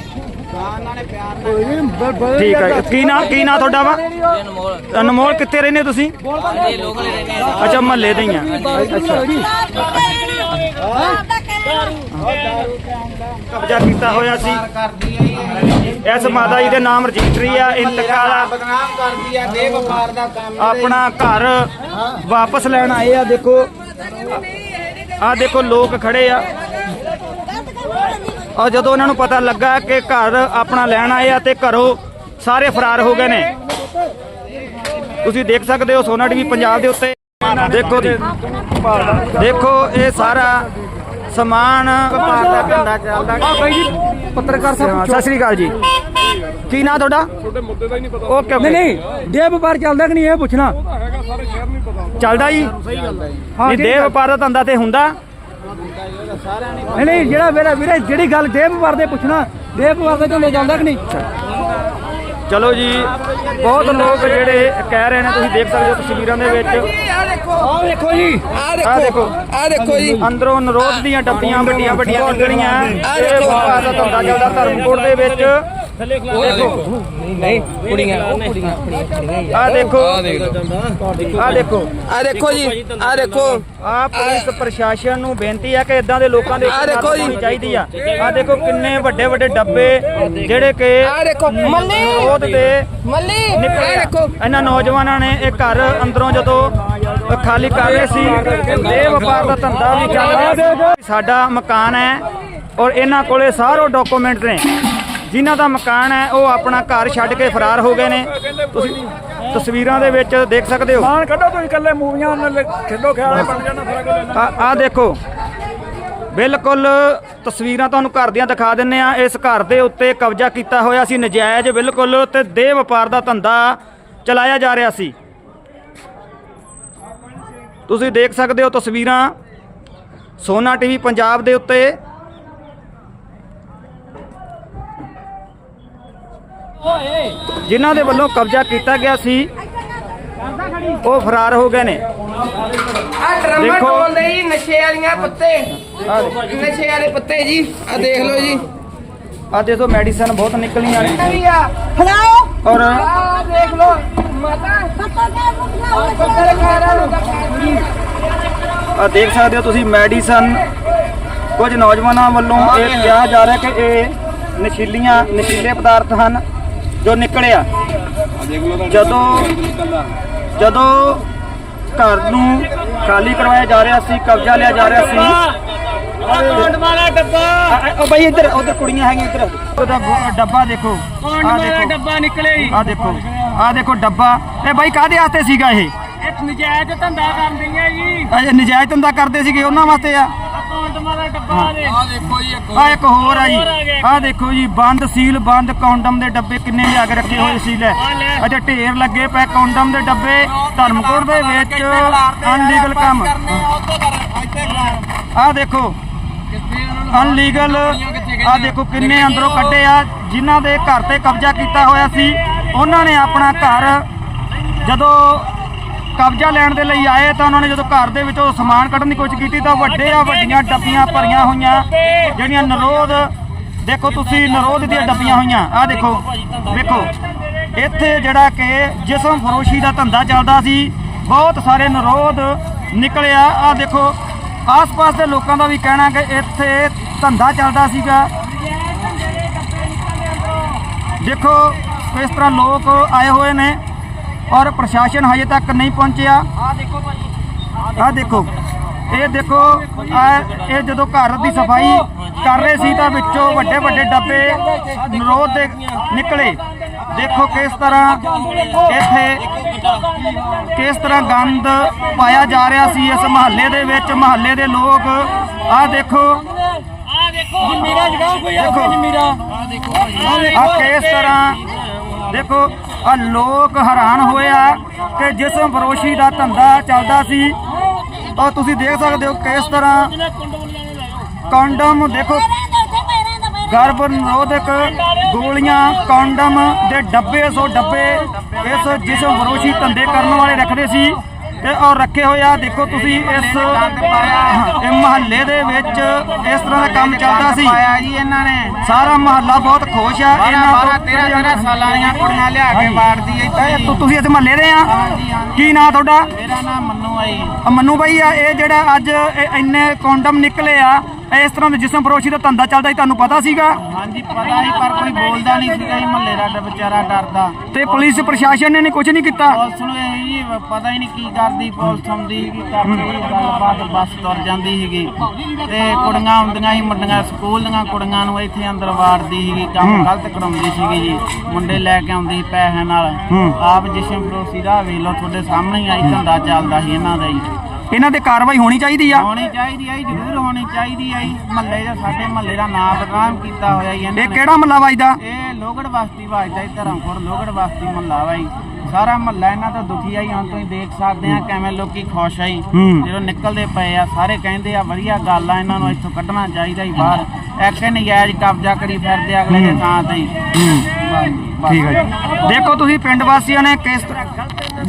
[SPEAKER 2] ਠੀਕ ਹੈ ਕੀ ਨਾਂ ਕੀ ਨਾਂ ਤੁਹਾਡਾ ਵਾ?
[SPEAKER 1] ਅਨਮੋਲ।
[SPEAKER 2] ਕਿੱਥੇ ਰਹਿੰਦੇ ਤੁਸੀਂ? ਅੱਛਾ ਮਹੱਲੇ ਦੇ ਹੀ ਆ। ਕਬਜ਼ਾ ਕੀਤਾ ਹੋਇਆ ਸੀ ਇਸ ਮਾਤਾ ਜੀ ਦੇ ਨਾਮ ਰਜਿਸਟਰੀ ਆ ਇੰਤਕਾਲ
[SPEAKER 4] ਬਦਨਾਮ ਕਰਦੀ ਆ ਦੇ ਵਪਾਰ ਦਾ ਕੰਮ
[SPEAKER 2] ਆਪਣਾ ਘਰ ਵਾਪਸ ਲੈਣ ਆਏ ਆ, ਦੇਖੋ। ਆ ਦੇਖੋ, ਲੋਕ ਖੜੇ ਆ। ਔਰ ਜਦੋਂ ਉਹਨਾਂ ਨੂੰ ਪਤਾ ਲੱਗਾ ਕਿ ਘਰ ਆਪਣਾ ਲੈਣ ਆਏ ਆ ਤੇ ਘਰੋਂ ਸਾਰੇ ਫਰਾਰ ਹੋ ਗਏ ਨੇ। ਤੁਸੀਂ ਦੇਖ ਸਕਦੇ ਹੋ, ਸੋਨਾ ਟੀਵੀ ਪੰਜਾਬ ਦੇ ਉੱਤੇ ਦੇਖੋ ਜੀ। ਦੇਖੋ ਇਹ ਸਾਰਾ ਸਮਾਨ ਵਪਾਰ ਦਾ ਧੰਦਾ ਚੱਲਦਾ ਪੱਤਰਕਾਰ ਸਾਹਿਬ ਸਤਿ ਸ੍ਰੀ ਅਕਾਲ ਜੀ। ਕੀ ਨਾਂ ਤੁਹਾਡਾ? ਤੁਹਾਡੇ ਮੁੱਦੇ ਦਾ ਹੀ ਨਹੀਂ ਪਤਾ। ਓਕੇ ਨਹੀਂ ਨਹੀਂ
[SPEAKER 5] ਦੇ ਵਪਾਰ ਚੱਲਦਾ ਕਿ ਨਹੀਂ ਇਹ ਪੁੱਛਣਾ?
[SPEAKER 2] ਚੱਲਦਾ ਜੀ। ਨਹੀਂ ਦੇ ਵਪਾਰ ਦਾ ਧੰਦਾ ਤੇ ਹੁੰਦਾ।
[SPEAKER 5] ਨਹੀਂ ਨਹੀਂ ਜਿਹੜਾ ਮੇਰਾ ਵੀਰੇ ਜਿਹੜੀ ਗੱਲ ਦੇ ਵਪਾਰ ਦੇ ਪੁੱਛਣਾ ਦੇ ਵਪਾਰ ਦੇ ਝੰਡੇ ਚੱਲਦਾ ਕਿ ਨਹੀਂ?
[SPEAKER 2] ਚਲੋ ਜੀ ਬਹੁਤ ਲੋਕ ਜਿਹੜੇ ਕਹਿ ਰਹੇ ਨੇ ਤੁਸੀਂ ਦੇਖ ਸਕਦੇ ਹੋ ਤਸਵੀਰਾਂ ਦੇ ਵਿੱਚ।
[SPEAKER 1] ਦੇਖੋ
[SPEAKER 5] ਆਹ ਵੇਖੋ ਜੀ।
[SPEAKER 2] ਆਹ ਦੇਖੋ।
[SPEAKER 1] ਆ ਦੇਖੋ ਜੀ।
[SPEAKER 2] ਅੰਦਰੋਂ ਨਰੋਧ ਦੀਆਂ ਡੱਬੀਆਂ ਵੱਡੀਆਂ ਵੱਡੀਆਂ ਨਿਕਲੀਆਂ
[SPEAKER 1] ਆਹ
[SPEAKER 2] ਇਹ
[SPEAKER 1] ਦੇਖੋ।
[SPEAKER 2] ਵਪਾਰ ਦਾ ਧੰਦਾ ਚੱਲਦਾ ਧਰਮਕੋਟ ਦੇ ਵਿੱਚ ਦੇਖੋ।
[SPEAKER 1] ਨਹੀਂ ਕੁੜੀਆਂ ਉਹ ਕੁੜੀਆਂ
[SPEAKER 2] ਆਹ ਦੇਖੋ।
[SPEAKER 1] ਆ ਦੇਖ ਆ ਦੇਖੋ ਜੀ। ਆ ਦੇਖੋ।
[SPEAKER 2] ਆ ਪੁਲਿਸ ਪ੍ਰਸ਼ਾਸਨ ਨੂੰ ਬੇਨਤੀ ਹੈ ਕਿ ਇਦਾਂ ਦੇ ਲੋਕਾਂ ਦੇ
[SPEAKER 1] ਆਹ
[SPEAKER 2] ਉੱਤੇ
[SPEAKER 1] ਦੇਖੋ ਜੀ।
[SPEAKER 2] ਚਾਹੀਦੀ ਆ। ਆ ਦੇਖੋ ਕਿੰਨੇ ਵੱਡੇ ਵੱਡੇ ਡੱਬੇ ਜਿਹੜੇ ਕਿ
[SPEAKER 1] ਆਹ ਦੇਖੋ। ਮੱਲੀ।
[SPEAKER 2] ਨਰੋਧ ਦੇ
[SPEAKER 1] ਮੱਲੀ।
[SPEAKER 2] ਨਿਕਲੇ
[SPEAKER 1] ਆ।
[SPEAKER 2] ਆ।
[SPEAKER 1] ਦੇਖੋ।
[SPEAKER 2] ਇਹਨਾਂ ਨੌਜਵਾਨਾਂ ਨੇ ਇਹ ਘਰ ਅੰਦਰੋਂ ਜਦੋਂ ਖਾਲੀ ਕਰ ਰਹੇ ਸੀ ਇਹ ਵਪਾਰ ਦਾ ਧੰਦਾ ਵੀ ਚੱਲ ਰਿਹਾ ਸਾਡਾ ਮਕਾਨ ਹੈ ਔਰ ਇਹਨਾਂ ਕੋਲੇ ਸਾਰੇ ਡਾਕੂਮੈਂਟ ਨੇ। ਜਿਨ੍ਹਾਂ ਦਾ ਮਕਾਨ ਹੈ ਉਹ ਆਪਣਾ ਘਰ ਛੱਡ ਕੇ ਫਰਾਰ ਹੋ ਗਏ ਨੇ। ਤੁਸੀਂ ਤਸਵੀਰਾਂ ਦੇ ਵਿੱਚ ਦੇਖ ਸਕਦੇ ਹੋ।
[SPEAKER 5] ਮਾਨ ਕੱਢੋ ਤੁਸੀਂ ਇਕੱਲੇ ਮੂਵੀਆਂ ਨਾਲ ਖੇਡੋ ਖਿਆਲੇ ਬਣ ਜਾਣਾ ਫ਼ਰਕ
[SPEAKER 2] ਆ ਦੇਖੋ। ਬਿਲਕੁਲ ਤਸਵੀਰਾਂ ਤੁਹਾਨੂੰ ਘਰ ਦੀਆਂ ਦਿਖਾ ਦਿੰਨੇ ਆ। ਇਸ ਘਰ ਦੇ ਉੱਤੇ ਕਬਜ਼ਾ ਕੀਤਾ ਹੋਇਆ ਸੀ ਨਜਾਇਜ਼ ਬਿਲਕੁਲ ਤੇ ਦੇਹ ਵਪਾਰ ਦਾ ਧੰਦਾ ਚਲਾਇਆ ਜਾ ਰਿਹਾ ਸੀ। ਤੁਸੀਂ ਦੇਖ ਸਕਦੇ ਹੋ ਤਸਵੀਰਾਂ ਸੋਨਾ ਟੀਵੀ ਪੰਜਾਬ ਦੇ ਉੱਤੇ। ਜਿਨ੍ਹਾਂ ਦੇ ਵੱਲੋਂ ਕਬਜ਼ਾ ਕੀਤਾ ਗਿਆ ਸੀ ਉਹ ਫਰਾਰ ਹੋ ਗਏ ਨੇ।
[SPEAKER 1] ਆ ਡਰਮਾ
[SPEAKER 2] ਦੇਖੋ।
[SPEAKER 1] ਟੋਲਦੇ ਜੀ ਨਸ਼ੇ ਵਾਲੀਆਂ ਪੱਤੇ। ਨਸ਼ੇ ਵਾਲੇ ਪੱਤੇ ਜੀ ਆ ਦੇਖ ਲਓ ਜੀ।
[SPEAKER 2] ਆ ਦੇਖੋ ਮੈਡੀਸਨ ਬਹੁਤ ਨਿਕਲੀਆਂ ਨੇ
[SPEAKER 1] ਕੀ ਆ।
[SPEAKER 3] ਫੜਾਓ।
[SPEAKER 2] ਔਰ
[SPEAKER 1] ਆ ਦੇਖ ਲਓ ਮਾਤਾ।
[SPEAKER 2] ਆ ਦੇਖ ਸਕਦੇ ਹੋ ਤੁਸੀਂ ਮੈਡੀਸਨ। ਕੁਝ ਨੌਜਵਾਨਾਂ ਵੱਲੋਂ ਇਹ ਕਿਹਾ ਜਾ ਰਿਹਾ ਕਿ ਇਹ ਨਸ਼ੀਲੀਆਂ ਨਸ਼ੀਲੇ ਪਦਾਰਥ ਹਨ। ਜੋ ਨਿਕਲਿਆ। ਜਦੋਂ ਜਦੋਂ ਘਰ ਨੂੰ ਖਾਲੀ ਕਰਵਾਇਆ ਜਾ ਰਿਹਾ ਸੀ ਕਬਜ਼ਾ ਲਿਆ ਜਾ ਰਿਹਾ ਸੀ।
[SPEAKER 5] ਵਾਲਾ ਡੱਬਾ।
[SPEAKER 2] ਆ- ਆ- ਉਹ ਬਈ ਇੱਧਰ ਉਧਰ ਕੁੜੀਆਂ ਹੈਗੀਆਂ ਇੱਧਰ। ਉਹਦਾ ਡੱਬਾ ਦੇਖੋ। ਆ ਦੇਖੋ।
[SPEAKER 5] ਡੱਬਾ ਨਿਕਲੇ
[SPEAKER 2] ਆ ਦੇਖੋ। ਆ ਦੇਖੋ ਡੱਬਾ। ਇਹ ਬਾਈ ਕਾਦੇ ਵਾਸਤੇ ਸੀਗਾ ਇਹ?
[SPEAKER 5] ਇੱਕ ਨਜਾਇਜ਼ ਧੰਦਾ ਕਰਦੀਆਂ ਜੀ।
[SPEAKER 2] ਇਹ ਨਜਾਇਜ਼ ਧੰਦਾ ਕਰਦੇ ਸੀਗੇ ਉਹਨਾਂ ਵਾਸਤੇ ਆ।
[SPEAKER 5] ਵਾਲਾ ਡੱਬਾ ਦੇ
[SPEAKER 1] ਆ ਦੇਖੋ ਜੀ ਇੱਕ
[SPEAKER 2] ਆ ਇੱਕ ਹੋਰ ਆ ਜੀ। ਆ ਦੇਖੋ ਜੀ ਬੰਦ ਸੀਲ ਬੰਦ ਕੌਂਡਮ ਦੇ ਡੱਬੇ ਕਿੰਨੇ ਲਿਆ ਕੇ ਰੱਖੇ ਹੋਏ ਸੀ ਲੈ। ਅੱਛਾ ਢੇਰ ਲੱਗੇ ਪਏ ਕੌਂਡਮ ਦੇ ਡੱਬੇ ਧਰਮਕੋਟ ਦੇ ਵਿੱਚ ਅਨਲੀਗਲ ਕੰਮ। ਆ ਦੇਖੋ ਅਨਲੀਗਲ ਆ ਦੇਖੋ ਕਿੰਨੇ ਅੰਦਰੋਂ ਕੱਢੇ ਆ ਜਿਨ੍ਹਾਂ ਦੇ ਘਰ ਤੇ ਕਬਜ਼ਾ ਕੀਤਾ ਹੋਇਆ ਸੀ ਉਹਨਾਂ ਨੇ ਆਪਣਾ ਘਰ ਜਦੋਂ ਕਬਜ਼ਾ ਲੈਣ ਦੇ ਲਈ ਆਏ ਤਾਂ ਉਹਨਾਂ ਨੇ ਜਦੋਂ ਘਰ ਦੇ ਵਿੱਚੋਂ ਸਮਾਨ ਕੱਢਣ ਦੀ ਕੋਸ਼ਿਸ਼ ਕੀਤੀ ਤਾਂ ਵੱਡੇ ਆ ਵੱਡੀਆਂ ਡੱਬੀਆਂ ਭਰੀਆਂ ਹੋਈਆਂ, ਜਿਹੜੀਆਂ ਨਰੋਦ, ਦੇਖੋ ਤੁਸੀਂ ਨਰੋਦ ਦੀਆਂ ਡੱਬੀਆਂ ਹੋਈਆਂ ਆ ਦੇਖੋ, ਵੇਖੋ, ਇੱਥੇ ਜਿਹੜਾ ਕਿ ਜਿਸਮ ਫਰੋਸ਼ੀ ਦਾ ਧੰਦਾ ਚੱਲਦਾ ਸੀ, ਬਹੁਤ ਸਾਰੇ ਨਰੋਦ ਨਿਕਲਿਆ ਆ ਦੇਖੋ, ਆਸ-ਪਾਸ ਦੇ ਲੋਕਾਂ ਦਾ ਵੀ ਕਹਿਣਾ ਕਿ ਇੱਥੇ ਧੰਦਾ ਚੱਲਦਾ ਸੀਗਾ। ਦੇਖੋ, ਕਿਸ ਤਰ੍ਹਾਂ ਲੋਕ ਆਏ ਹੋਏ ਨੇ ਔਰ ਪ੍ਰਸ਼ਾਸਨ ਹਜੇ ਤੱਕ ਨਹੀਂ ਪਹੁੰਚਿਆ। ਆ ਦੇਖੋ ਇਹ ਦੇਖੋ ਆਹ ਇਹ ਜਦੋਂ ਘਰ ਦੀ ਸਫ਼ਾਈ ਕਰ ਰਹੇ ਸੀ ਤਾਂ ਵਿੱਚੋਂ ਵੱਡੇ ਵੱਡੇ ਡੱਬੇ ਨਰੋਦ ਦੇ ਨਿਕਲੇ। ਦੇਖੋ ਕਿਸ ਤਰ੍ਹਾਂ ਇੱਥੇ ਕਿਸ ਤਰ੍ਹਾਂ ਗੰਦ ਪਾਇਆ ਜਾ ਰਿਹਾ ਸੀ ਇਸ ਮਹੱਲੇ ਦੇ ਵਿੱਚ ਮਹੱਲੇ ਦੇ ਲੋਕ। ਆਹ ਦੇਖੋ।
[SPEAKER 5] ਆ ਦੇਖੋ ਜਮੀਰਾ ਜਗਾਓ ਕੋਈ ਆ
[SPEAKER 2] ਦੇਖੋ।
[SPEAKER 5] ਜਮੀਰਾ
[SPEAKER 2] ਆ ਕਿਸ ਤਰ੍ਹਾਂ ਦੇਖੋ। ਆ ਲੋਕ ਹੈਰਾਨ ਹੋਏ ਆ ਕਿ ਜਿਸ ਫਰੋਸ਼ੀ ਦਾ ਧੰਦਾ ਚੱਲਦਾ ਸੀ ਔਰ ਤੁਸੀਂ ਦੇਖ ਸਕਦੇ ਹੋ ਕਿਸ ਤਰ੍ਹਾਂ ਕੰਡਮ ਦੇਖੋ। ਗਰਭ ਨਿਰੋਧਕ ਗੋਲੀਆਂ ਕੰਡਮ ਦੇ ਡੱਬੇ ਸੋ ਡੱਬੇ ਇਸ ਜਿਸ ਫਰੋਸ਼ੀ ਧੰਦੇ ਕਰਨ ਵਾਲੇ ਰੱਖਦੇ ਸੀ। ਤੇ ਔਰ ਰੱਖੇ ਹੋਏ ਆ। ਦੇਖੋ ਤੁਸੀਂ ਇਸ ਇਹ ਮਹੱਲੇ ਦੇ ਵਿੱਚ ਇਸ ਤਰ੍ਹਾਂ ਦਾ ਕੰਮ ਚੱਲਦਾ ਸੀ।
[SPEAKER 1] ਪਾਇਆ ਜੀ ਇਹਨਾਂ ਨੇ।
[SPEAKER 2] ਸਾਰਾ ਮਹੱਲਾ ਬਹੁਤ ਖੁਸ਼ ਆ।
[SPEAKER 1] ਇਹਨਾਂ
[SPEAKER 2] ਤੋਂ
[SPEAKER 1] 12 13 13 ਸਾਲਾਂ ਦੀਆਂ ਕੁੜੀਆਂ ਲਿਆ ਕੇ ਵਾੜਦੀ ਇੱਥੇ
[SPEAKER 2] ਤੁਸੀਂ ਇੱਥੇ ਮਹੱਲੇ ਦੇ ਆ। ਕੀ ਨਾਂ ਤੁਹਾਡਾ?
[SPEAKER 1] ਮੇਰਾ ਨਾਮ ਮੰਨੂ ਆ ਜੀ।
[SPEAKER 2] ਮੰਨੂ ਬਾਈ ਆ। ਇਹ ਜਿਹੜਾ ਅੱਜ ਇਹ ਇੰਨੇ ਕੌਂਡਮ ਨਿਕਲੇ ਆ ਇਸ ਤਰ੍ਹਾਂ ਦੇ ਜਿਸਮ ਫਰੋਸ਼ੀ ਦਾ ਧੰਦਾ ਚੱਲਦਾ ਸੀ ਤੁਹਾਨੂੰ ਪਤਾ ਸੀਗਾ?
[SPEAKER 1] ਹਾਂਜੀ ਪਤਾ ਹੀ ਪਰ ਕੋਈ ਬੋਲਦਾ ਨਹੀਂ ਸੀਗਾ ਜੀ ਮਹੱਲੇ ਦਾ ਵਿਚਾਰਾ ਡਰਦਾ।
[SPEAKER 2] ਤੇ ਪੁਲਿਸ ਪ੍ਰਸ਼ਾਸਨ ਨੇ ਕੁਝ ਨਹੀਂ ਕੀਤਾ।
[SPEAKER 1] ਪੁਲਿਸ ਨੂੰ ਇਹ ਜੀ ਪਤਾ ਹੀ ਨਹੀਂ ਕੀ ਕਰਦੀ ਪੁਲਿਸ ਆਉਂਦੀ ਕੀ ਕਰਦੀ ਗੱਲਬਾਤ ਬੱਸ ਤੁਰ ਜਾਂਦੀ ਸੀਗੀ। ਤੇ ਕੁੜੀਆਂ ਆਉਂਦੀਆਂ ਸੀ ਮੁੰਡੀਆਂ ਸਕੂਲ ਦੀਆਂ ਕੁੜੀਆਂ ਨੂੰ ਇੱਥੇ ਅੰਦਰ ਵਾੜਦੀ ਸੀਗੀ ਕੰਮ ਗਲਤ ਕਰਾਉਂਦੀ ਸੀਗੀ ਜੀ। ਮੁੰਡੇ ਲੈ ਕੇ ਆਉਂਦੀ ਸੀ ਪੈਸਿਆਂ ਨਾਲ। ਆਪ ਜਿਸ਼ਮ ਫਰੋਸੀ ਦਾ ਵੇਖ ਲਓ ਤੁਹਾਡੇ ਸਾਹਮਣੇ ਹੀ ਆਈ ਧੰਦਾ ਚੱਲਦਾ ਸੀ ਇਹਨਾਂ ਦਾ ਜੀ
[SPEAKER 2] ਇਹਨਾਂ ਤੇ ਕਾਰਵਾਈ ਹੋਣੀ ਚਾਹੀਦੀ ਆ?
[SPEAKER 1] ਹੋਣੀ ਚਾਹੀਦੀ ਹੈ ਜੀ, ਜ਼ਰੂਰ ਹੋਣੀ ਚਾਹੀਦੀ ਹੈ ਜੀ। ਮਹੱਲੇ ਦਾ ਸਾਡੇ ਮਹੱਲੇ ਦਾ ਨਾਮ ਬਦਨਾਮ ਕੀਤਾ ਹੋਇਆ ਜੀ
[SPEAKER 2] ਇਹ ਕਿਹੜਾ ਮੱਲਾ ਵੱਜਦਾ
[SPEAKER 1] ਇਹ ਲੋਗੜ ਬਸਤੀ ਵੱਜਦਾ ਜੀ ਧਰਮਪੁਰ ਲੋਗੜ ਬਸਤੀ ਮਹੱਲਾ ਵਾ ਜੀ। ਸਾਰਾ ਮਹੱਲਾ ਇਹਨਾਂ ਤੋਂ ਦੁਖੀ ਆ ਜੀ ਹੁਣ ਤੁਸੀਂ ਦੇਖ ਸਕਦੇ ਆ ਕਿਵੇਂ ਲੋਕੀ ਖੁਸ਼ ਆ ਜੀ।
[SPEAKER 2] ਹੂੰ।
[SPEAKER 1] ਜਦੋਂ ਨਿਕਲਦੇ ਪਏ ਆ ਸਾਰੇ ਕਹਿੰਦੇ ਆ ਵਧੀਆ ਗੱਲ ਆ ਇਹਨਾਂ ਨੂੰ ਇੱਥੋਂ ਕੱਢਣਾ ਚਾਹੀਦਾ ਜੀ ਬਾਹਰ। ਇੱਕ ਨਜਾਇਜ਼ ਕਬਜ਼ਾ ਕਰੀ ਫਿਰਦੇ ਅਗਲੇ ਦੇ ਥਾਂ ਤੇ ਹੀ।
[SPEAKER 2] ਠੀਕ ਹੈ ਜੀ। ਦੇਖੋ ਤੁਸੀਂ ਪਿੰਡ ਵਾਸੀਆਂ ਨੇ ਕਿਸ ਤਰ੍ਹਾਂ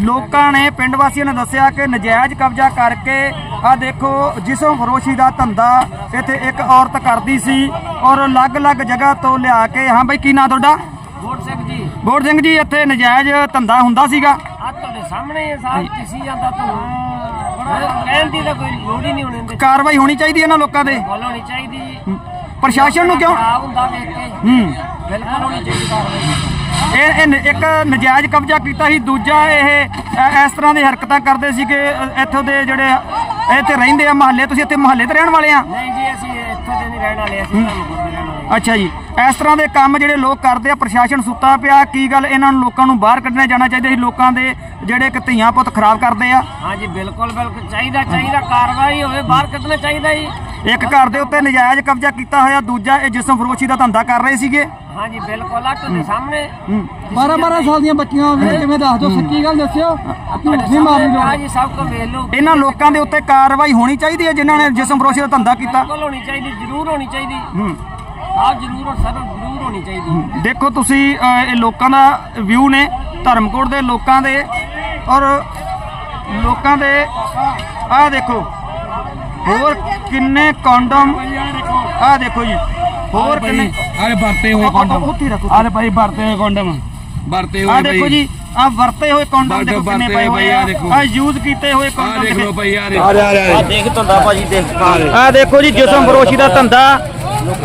[SPEAKER 2] ਲੋਕਾਂ ਨੇ ਪਿੰਡ ਵਾਸੀਆਂ ਨੇ ਦੱਸਿਆ ਕਿ ਨਜਾਇਜ਼ ਕਬਜ਼ਾ ਕਰਕੇ ਆ ਦੇਖੋ ਜਿਸਮ ਫਰੋਸ਼ੀ ਦਾ ਧੰਦਾ ਇੱਥੇ ਇੱਕ ਔਰਤ ਕਰਦੀ ਸੀ ਔਰ ਅਲੱਗ-ਅਲੱਗ ਜਗ੍ਹਾ ਤੋਂ ਲਿਆ ਕੇ ਹਾਂ ਬਈ ਕੀ ਨਾਂ ਤੁਹਾਡਾ?
[SPEAKER 1] ਗੋੜ ਸਿੰਘ ਜੀ।
[SPEAKER 2] ਗੋੜ ਸਿੰਘ ਜੀ ਇੱਥੇ ਨਜਾਇਜ਼ ਧੰਦਾ ਹੁੰਦਾ ਸੀਗਾ।
[SPEAKER 1] ਆ ਤੁਹਾਡੇ ਸਾਹਮਣੇ ਸਾਹ ਕਿਸੇ ਜਾਂਦਾ ਤੁਹਾਨੂੰ ਕਹਿਣ ਦੀ ਤਾਂ ਕੋਈ ਲੋੜ ਹੀ ਨਹੀਂ ਹੋਣੀ
[SPEAKER 2] ਕਾਰਵਾਈ ਹੋਣੀ ਚਾਹੀਦੀ ਇਹਨਾਂ ਲੋਕਾਂ ਦੇ?
[SPEAKER 1] ਹੋਣੀ ਚਾਹੀਦੀ।
[SPEAKER 2] ਪ੍ਰਸ਼ਾਸਨ ਨੂੰ ਕਿਉਂ?
[SPEAKER 1] ਖਰਾਬ ਹੁੰਦਾ ਵੇਖ ਕੇ।
[SPEAKER 2] ਹੂੰ।
[SPEAKER 1] ਬਿਲਕੁਲ ਹੋਣੀ ਚਾਹੀਦੀ ਕਾਰਵਾਈ।
[SPEAKER 2] ਇਹ ਇਹ ਨ- ਇੱਕ ਨਜਾਇਜ਼ ਕਬਜ਼ਾ ਕੀਤਾ ਸੀ ਦੂਜਾ ਇਹ ਐ- ਇਸ ਤਰ੍ਹਾਂ ਦੀ ਹਰਕਤਾਂ ਕਰਦੇ ਸੀ ਕਿ ਅ, ਇੱਥੋਂ ਦੇ ਜਿਹੜੇ ਇੱਥੇ ਰਹਿੰਦੇ ਆ ਮਹੱਲੇ ਤੁਸੀਂ ਇੱਥੇ ਮਹੱਲੇ ਤੇ ਰਹਿਣ ਵਾਲੇ ਆ?
[SPEAKER 1] ਨਹੀਂ ਜੀ ਅਸੀਂ ਇੱਥੇ ਦੇ ਨਹੀਂ ਰਹਿਣ ਵਾਲੇ ਅਸੀਂ ਧਰਮਪੁਰ ਦੇ ਰਹਿਣ ਵਾਲੇ
[SPEAKER 2] ਅੱਛਾ ਜੀ। ਇਸ ਤਰ੍ਹਾਂ ਦੇ ਕੰਮ ਜਿਹੜੇ ਲੋਕ ਕਰਦੇ ਆ ਪ੍ਰਸ਼ਾਸਨ ਸੁੱਤਾ ਪਿਆ ਕੀ ਗੱਲ ਇਹਨਾਂ ਨੂੰ ਲੋਕਾਂ ਨੂੰ ਬਾਹਰ ਕੱਢਣਾ ਜਾਣਾ ਚਾਹੀਦਾ? ਸੀ ਲੋਕਾਂ ਦੇ ਜਿਹੜੇ ਕਿ ਧੀਆਂ ਪੁੱਤ ਖਰਾਬ ਕਰਦੇ ਆ।
[SPEAKER 1] ਹਾਂਜੀ ਬਿਲਕੁਲ ਬਿਲਕੁਲ। ਚਾਹੀਦਾ ਚਾਹੀਦਾ ਕਾਰਵਾਈ ਹੋਵੇ ਬਾਹਰ ਕੱਢਣਾ ਚਾਹੀਦਾ ਜੀ।
[SPEAKER 2] ਇੱਕ ਘਰ ਦੇ ਉੱਤੇ ਨਜਾਇਜ਼ ਕਬਜ਼ਾ ਕੀਤਾ ਹੋਇਆ ਦੂਜਾ ਇਹ ਜਿਸਮ ਫਰੋਸ਼ੀ ਦਾ ਧੰਦਾ ਕਰ ਰਹੇ ਸੀਗੇ।
[SPEAKER 1] ਹਾਂਜੀ ਬਿਲਕੁਲ ਆ ਤੁਹਾਡੇ ਸਾਹਮਣੇ।
[SPEAKER 4] 12 12 ਸਾਲ ਦੀਆਂ ਬੱਚੀਆਂ ਵੀਰੇ ਕਿਵੇਂ ਦੱਸ ਦਿਓ ਸੱਚੀ ਗੱਲ ਦੱਸਿਓ ਝੂਠ ਨਹੀਂ ਮਾਰੀ
[SPEAKER 1] ਆ ਜੀ ਸਭ ਕੁਝ ਵੇਖ ਲਓ।
[SPEAKER 2] ਇਹਨਾਂ ਲੋਕਾਂ ਦੇ ਉੱਤੇ ਕਾਰਵਾਈ ਹੋਣੀ ਚਾਹੀਦੀ ਹੈ ਜਿਨ੍ਹਾਂ ਨੇ ਜਿਸਮ ਫਰੋਸ਼ੀ ਦਾ ਧੰਦਾ ਕੀਤਾ?
[SPEAKER 1] ਬਿਲਕੁਲ ਹੋਣੀ ਚਾਹੀਦੀ ਜ਼ਰੂਰ ਹੋਣੀ ਚਾਹੀਦੀ।
[SPEAKER 2] ਹੂੰ।
[SPEAKER 1] ਆ ਜ਼ਰੂਰ ਸਰ ਜ਼ਰੂਰ ਹੋਣੀ ਚਾਹੀਦੀ।
[SPEAKER 2] ਦੇਖੋ ਤੁਸੀਂ ਅਹ, ਇਹ ਲੋਕਾਂ ਦਾ ਵਿਊ ਨੇ ਧਰਮਕੋਟ ਦੇ ਲੋਕਾਂ ਦੇ ਔਰ ਲੋਕਾਂ ਦੇ ਆਹ ਦੇਖੋ ਹੋਰ ਕਿੰਨੇ ਕੰਡਮ ਆਹ ਦੇਖੋ ਜੀ ਹੋਰ ਕਿੰਨੇ
[SPEAKER 4] ਆਰੇ ਵਰਤੇ ਹੋਏ
[SPEAKER 2] ਕੰਡਮ ਉੱਥੇ ਹੀ ਰੱਖੋ।
[SPEAKER 4] ਆਰੇ ਭਾਈ ਵਰਤੇ ਹੋਏ ਕੰਡਮ ਵਰਤੇ
[SPEAKER 2] ਆਹ ਦੇਖੋ ਜੀ ਆਹ ਵਰਤੇ ਹੋਏ ਕੰਡਮ ਦੇਖੋ ਕਿੰਨੇ ਪਏ
[SPEAKER 4] ਹੋਏ ਆ
[SPEAKER 2] ਆ। ਯੂਜ਼ ਕੀਤੇ ਹੋਏ
[SPEAKER 4] ਆ
[SPEAKER 2] ਕੰਡਮ
[SPEAKER 4] ਦੇਖ ਲਓ
[SPEAKER 2] ਦੇਖੋ।
[SPEAKER 4] ਭਾਈ ਆ ਆ
[SPEAKER 1] ਦੇਖ ਧੰਦਾ ਭਾਜੀ ਦੇਖ।
[SPEAKER 2] ਆਹ ਦੇਖੋ। ਜੀ ਜਿਸਮ ਫਰੋਸ਼ੀ ਦਾ ਧੰਦਾ।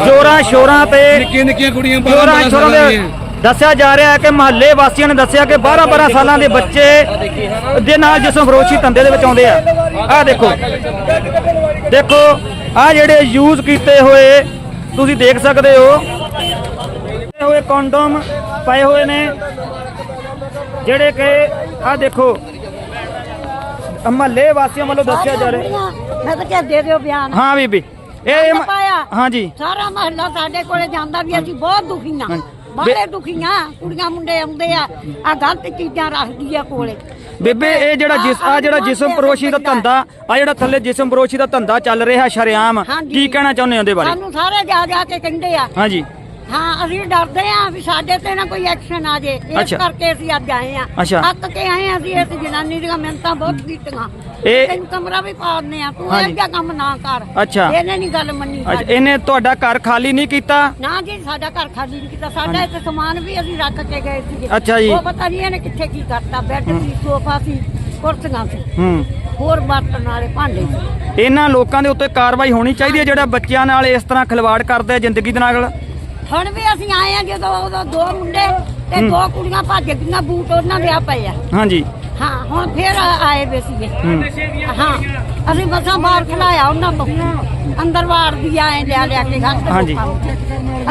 [SPEAKER 2] ਜੋਰਾਂ ਸ਼ੋਰਾਂ ਤੇ
[SPEAKER 4] ਨਿੱਕੀਆਂ ਨਿੱਕੀਆਂ ਕੁੜੀਆਂ ਬਾਰਾਂ
[SPEAKER 2] ਜੋਰਾਂ
[SPEAKER 4] ਬਾਰਾਂ
[SPEAKER 2] ਸ਼ੋਰਾਂ
[SPEAKER 4] ਸਾਲਾਂ
[SPEAKER 2] ਦੇ ਦੱਸਿਆ ਜਾ ਰਿਹਾ ਹੈ ਕਿ ਮਹੱਲੇ ਵਾਸੀਆਂ ਨੇ ਦੱਸਿਆ ਕਿ 12 12 ਸਾਲਾਂ ਦੇ ਬੱਚੇ ਦੇ ਨਾਲ ਜਿਸਮ ਫਰੋਸ਼ੀ ਧੰਦੇ ਦੇ ਵਿੱਚ ਆਉਂਦੇ ਆ। ਆਹ ਦੇਖੋ। ਦੇਖੋ ਆਹ ਜਿਹੜੇ ਯੂਜ਼ ਕੀਤੇ ਹੋਏ ਤੁਸੀਂ ਦੇਖ ਸਕਦੇ ਹੋ। ਹੋਏ ਕੰਡੋਮ ਪਏ ਹੋਏ ਨੇ। ਜਿਹੜੇ ਕਿ ਆਹ ਦੇਖੋ ਮਹੱਲੇ ਵਾਸੀਆਂ ਵੱਲੋਂ ਦੱਸਿਆ ਜਾ ਰਿਹਾ।
[SPEAKER 6] ਮੈਂ ਤਾਂ ਕਿਹਾ ਦੇ ਦਿਓ ਬਿਆਨ।
[SPEAKER 2] ਹਾਂ ਬੀਬੀ ਇਹ
[SPEAKER 6] ਮੈਂ ਪਾਇਆ।
[SPEAKER 2] ਹਾਂਜੀ
[SPEAKER 6] ਸਾਰਾ ਮਹੱਲਾ ਸਾਡੇ ਕੋਲੇ ਜਾਂਦਾ ਵੀ ਅਸੀਂ ਬਹੁਤ ਦੁਖੀ ਹਾਂ। ਬਾਹਲੇ ਦੁਖੀ ਹਾਂ ਕੁੜੀਆਂ ਮੁੰਡੇ ਆਉਂਦੇ ਆ ਆ ਗਲਤ ਚੀਜ਼ਾਂ ਰੱਖਦੀ ਆ ਕੋਲੇ।
[SPEAKER 2] ਬੇਬੇ ਇਹ ਜਿਹੜਾ ਜਿਸ ਆ ਜਿਹੜਾ ਜਿਸਮ ਪਰੋਸ਼ੀ ਦਾ ਧੰਦਾ ਆ ਜਿਹੜਾ ਥੱਲੇ ਜਿਸਮ ਪਰੋਸ਼ੀ ਦਾ ਧੰਦਾ ਚੱਲ ਰਿਹਾ ਸ਼ਰੇਆਮ
[SPEAKER 6] ਹਾਂਜੀ।
[SPEAKER 2] ਕੀ ਕਹਿਣਾ ਚਾਹੁੰਦੇ ਹੋ ਉਹਦੇ ਬਾਰੇ?
[SPEAKER 6] ਸਾਨੂੰ ਸਾਰੇ ਜਾ ਜਾ ਕੇ ਕਹਿੰਦੇ ਆ।
[SPEAKER 2] ਹਾਂਜੀ
[SPEAKER 6] ਹਾਂ ਅਸੀਂ ਡਰਦੇ ਆ ਵੀ ਸਾਡੇ ਤੇ ਨਾ ਕੋਈ ਐਕਸ਼ਨ ਆ ਜੇ। ਇਸ
[SPEAKER 2] ਅੱਛਾ।
[SPEAKER 6] ਕਰਕੇ ਅਸੀਂ ਅੱਜ ਆਏ ਆ
[SPEAKER 2] ਅੱਛਾ।
[SPEAKER 6] ਕੇ ਆਏ ਆ ਅਸੀਂ ਇਸ ਜਨਾਨੀ ਦੀਆਂ ਮਿਹਨਤਾਂ ਬਹੁਤ ਕੀਤੀਆਂ।
[SPEAKER 2] ਇਹ-
[SPEAKER 6] ਤੈਨੂੰ ਕਮਰਾ ਵੀ ਪਾ ਦਿੰਦੇ ਆ ਤੂੰ
[SPEAKER 2] ਹਾਂਜੀ।
[SPEAKER 6] ਇਹ ਜਿਹਾ ਕੰਮ ਨਾ ਕਰ।
[SPEAKER 2] ਅੱਛਾ।
[SPEAKER 6] ਇਹਨੇ ਨਹੀਂ ਗੱਲ ਮੰਨੀ ਸਾਡੀ।
[SPEAKER 2] ਇਹਨੇ ਤੁਹਾਡਾ ਘਰ ਖਾਲੀ ਨਹੀਂ ਕੀਤਾ?
[SPEAKER 6] ਨਾ ਜੀ ਸਾਡਾ ਘਰ ਖਾਲੀ ਨਹੀਂ ਕੀਤਾ। ਸਾਡਾ ਇੱਥੇ ਸਮਾਨ ਵੀ ਅਸੀਂ ਰੱਖ ਕੇ ਗਏ ਸੀਗੇ।
[SPEAKER 2] ਅੱਛਾ ਜੀ।
[SPEAKER 6] ਉਹ ਪਤਾ ਨਹੀਂ ਇਹਨੇ ਕਿੱਥੇ ਕੀ ਕਰਤਾ। ਬੈੱਡ ਸੀ ਸੋਫਾ ਸੀ ਕੁਰਸੀਆਂ ਸੀ।
[SPEAKER 2] ਹੂੰ।
[SPEAKER 6] ਹੋਰ ਬਰਤਨ ਵਾਲੇ ਭਾਂਡੇ ਸੀ।
[SPEAKER 2] ਇਹਨਾਂ ਲੋਕਾਂ ਦੇ ਉੱਤੇ ਕਾਰਵਾਈ ਹੋਣੀ ਚਾਹੀਦੀ ਹੈ ਜਿਹੜਾ ਬੱਚਿਆਂ ਨਾਲ ਇਸ ਤਰ੍ਹਾਂ ਖਿਲਵਾੜ ਕਰਦੇ ਆ ਜ਼ਿੰਦਗੀ ਦੇ ਨਾਲ?
[SPEAKER 6] ਹੁਣ ਵੀ ਅਸੀਂ ਆਏ ਆ ਜਦੋਂ ਉਦੋਂ ਦੋ ਮੁੰਡੇ ਤੇ ਦੋ ਕੁੜੀਆਂ ਭੱਜ ਗਈਆਂ ਬੂਟ ਉਹਨਾਂ ਦੇ ਆ ਪਏ ਆ।
[SPEAKER 2] ਹਾਂਜੀ।
[SPEAKER 6] ਹਾਂ ਹੁਣ ਫੇਰ ਆਏ ਵੇ ਸੀਗੇ। ਹਾਂ। ਅਸੀਂ ਬਸਾਂ ਬਾਹਰ ਖਲਾਇਆ ਉਹਨਾਂ ਤੋਂ। ਅੰਦਰ ਵਾੜ ਦੀ ਆਏ ਲਿਆ ਲਿਆ ਕੇ ਤੇ
[SPEAKER 2] ਹਾਂਜੀ।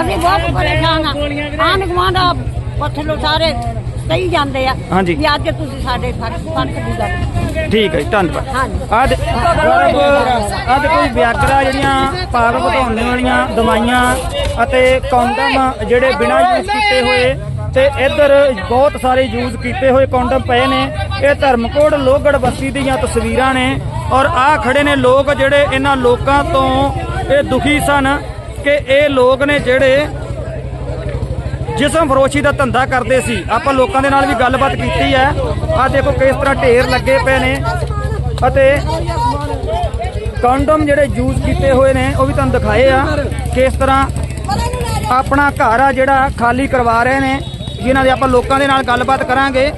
[SPEAKER 6] ਅਸੀਂ ਬਹੁਤ ਪਰੇਸ਼ਾਨ ਆ। ਆਨ ਗਵਾਂਡਾ ਪੁੱਛ ਲੋ ਸਾਰੇ ਕਹੀ ਜਾਂਦੇ ਆ। ਵੀ ਅੱਜ ਤੁਸੀਂ ਸਾਡੇ ਫ਼ਰਕ ਫ਼ਰਕ ਦੀ ਗੱਲ।
[SPEAKER 2] ਠੀਕ ਹੈ ਜੀ, ਧੰਨਵਾਦ।
[SPEAKER 6] ਹਾਂਜੀ
[SPEAKER 2] ਆ ਦੇ ਆ ਦੇਖੋ ਜੀ ਵਿਆਗਰਾ ਜਿਹੜੀਆਂ ਪਾਗ ਵਧਾਉਣ ਵਾਲੀਆਂ ਦਵਾਈਆਂ ਅਤੇ ਕੌਂਡਮ ਜਿਹੜੇ ਬਿਨਾਂ ਯੂਜ਼ ਕੀਤੇ ਹੋਏ ਤੇ ਇੱਧਰ ਬਹੁਤ ਸਾਰੇ ਯੂਜ਼ ਕੀਤੇ ਹੋਏ ਕੌਂਡਮ ਪਏ ਨੇ। ਇਹ ਧਰਮਕੋਟ ਲੋਹਗੜ ਬਸਤੀ ਦੀਆਂ ਤਸਵੀਰਾਂ ਨੇ ਔਰ ਆ ਖੜੇ ਨੇ ਲੋਕ ਜਿਹੜੇ ਇਹਨਾਂ ਲੋਕਾਂ ਤੋਂ ਇਹ ਦੁਖੀ ਸਨ ਕਿ ਇਹ ਲੋਕ ਨੇ ਜਿਹੜੇ ਜਿਸਮ ਫਰੋਸ਼ੀ ਦਾ ਧੰਦਾ ਕਰਦੇ ਸੀ, ਆਪਾਂ ਲੋਕਾਂ ਦੇ ਨਾਲ ਵੀ ਗੱਲਬਾਤ ਕੀਤੀ ਹੈ। ਆ ਦੇਖੋ ਕਿਸ ਤਰ੍ਹਾਂ ਢੇਰ ਲੱਗੇ ਪਏ ਨੇ। ਅਤੇ ਕੰਡਮ ਜਿਹੜੇ ਯੂਜ਼ ਕੀਤੇ ਹੋਏ ਨੇ, ਉਹ ਵੀ ਤੁਹਾਨੂੰ ਦਿਖਾਏ ਆ। ਕਿਸ ਤਰ੍ਹਾਂ ਆਪਣਾ ਘਰ ਆ ਜਿਹੜਾ ਖਾਲੀ ਕਰਵਾ ਰਹੇ ਨੇ, ਜਿਨ੍ਹਾਂ ਦੇ ਆਪਾਂ ਲੋਕਾਂ ਦੇ ਨਾਲ ਗੱਲਬਾਤ ਕਰਾਂਗੇ।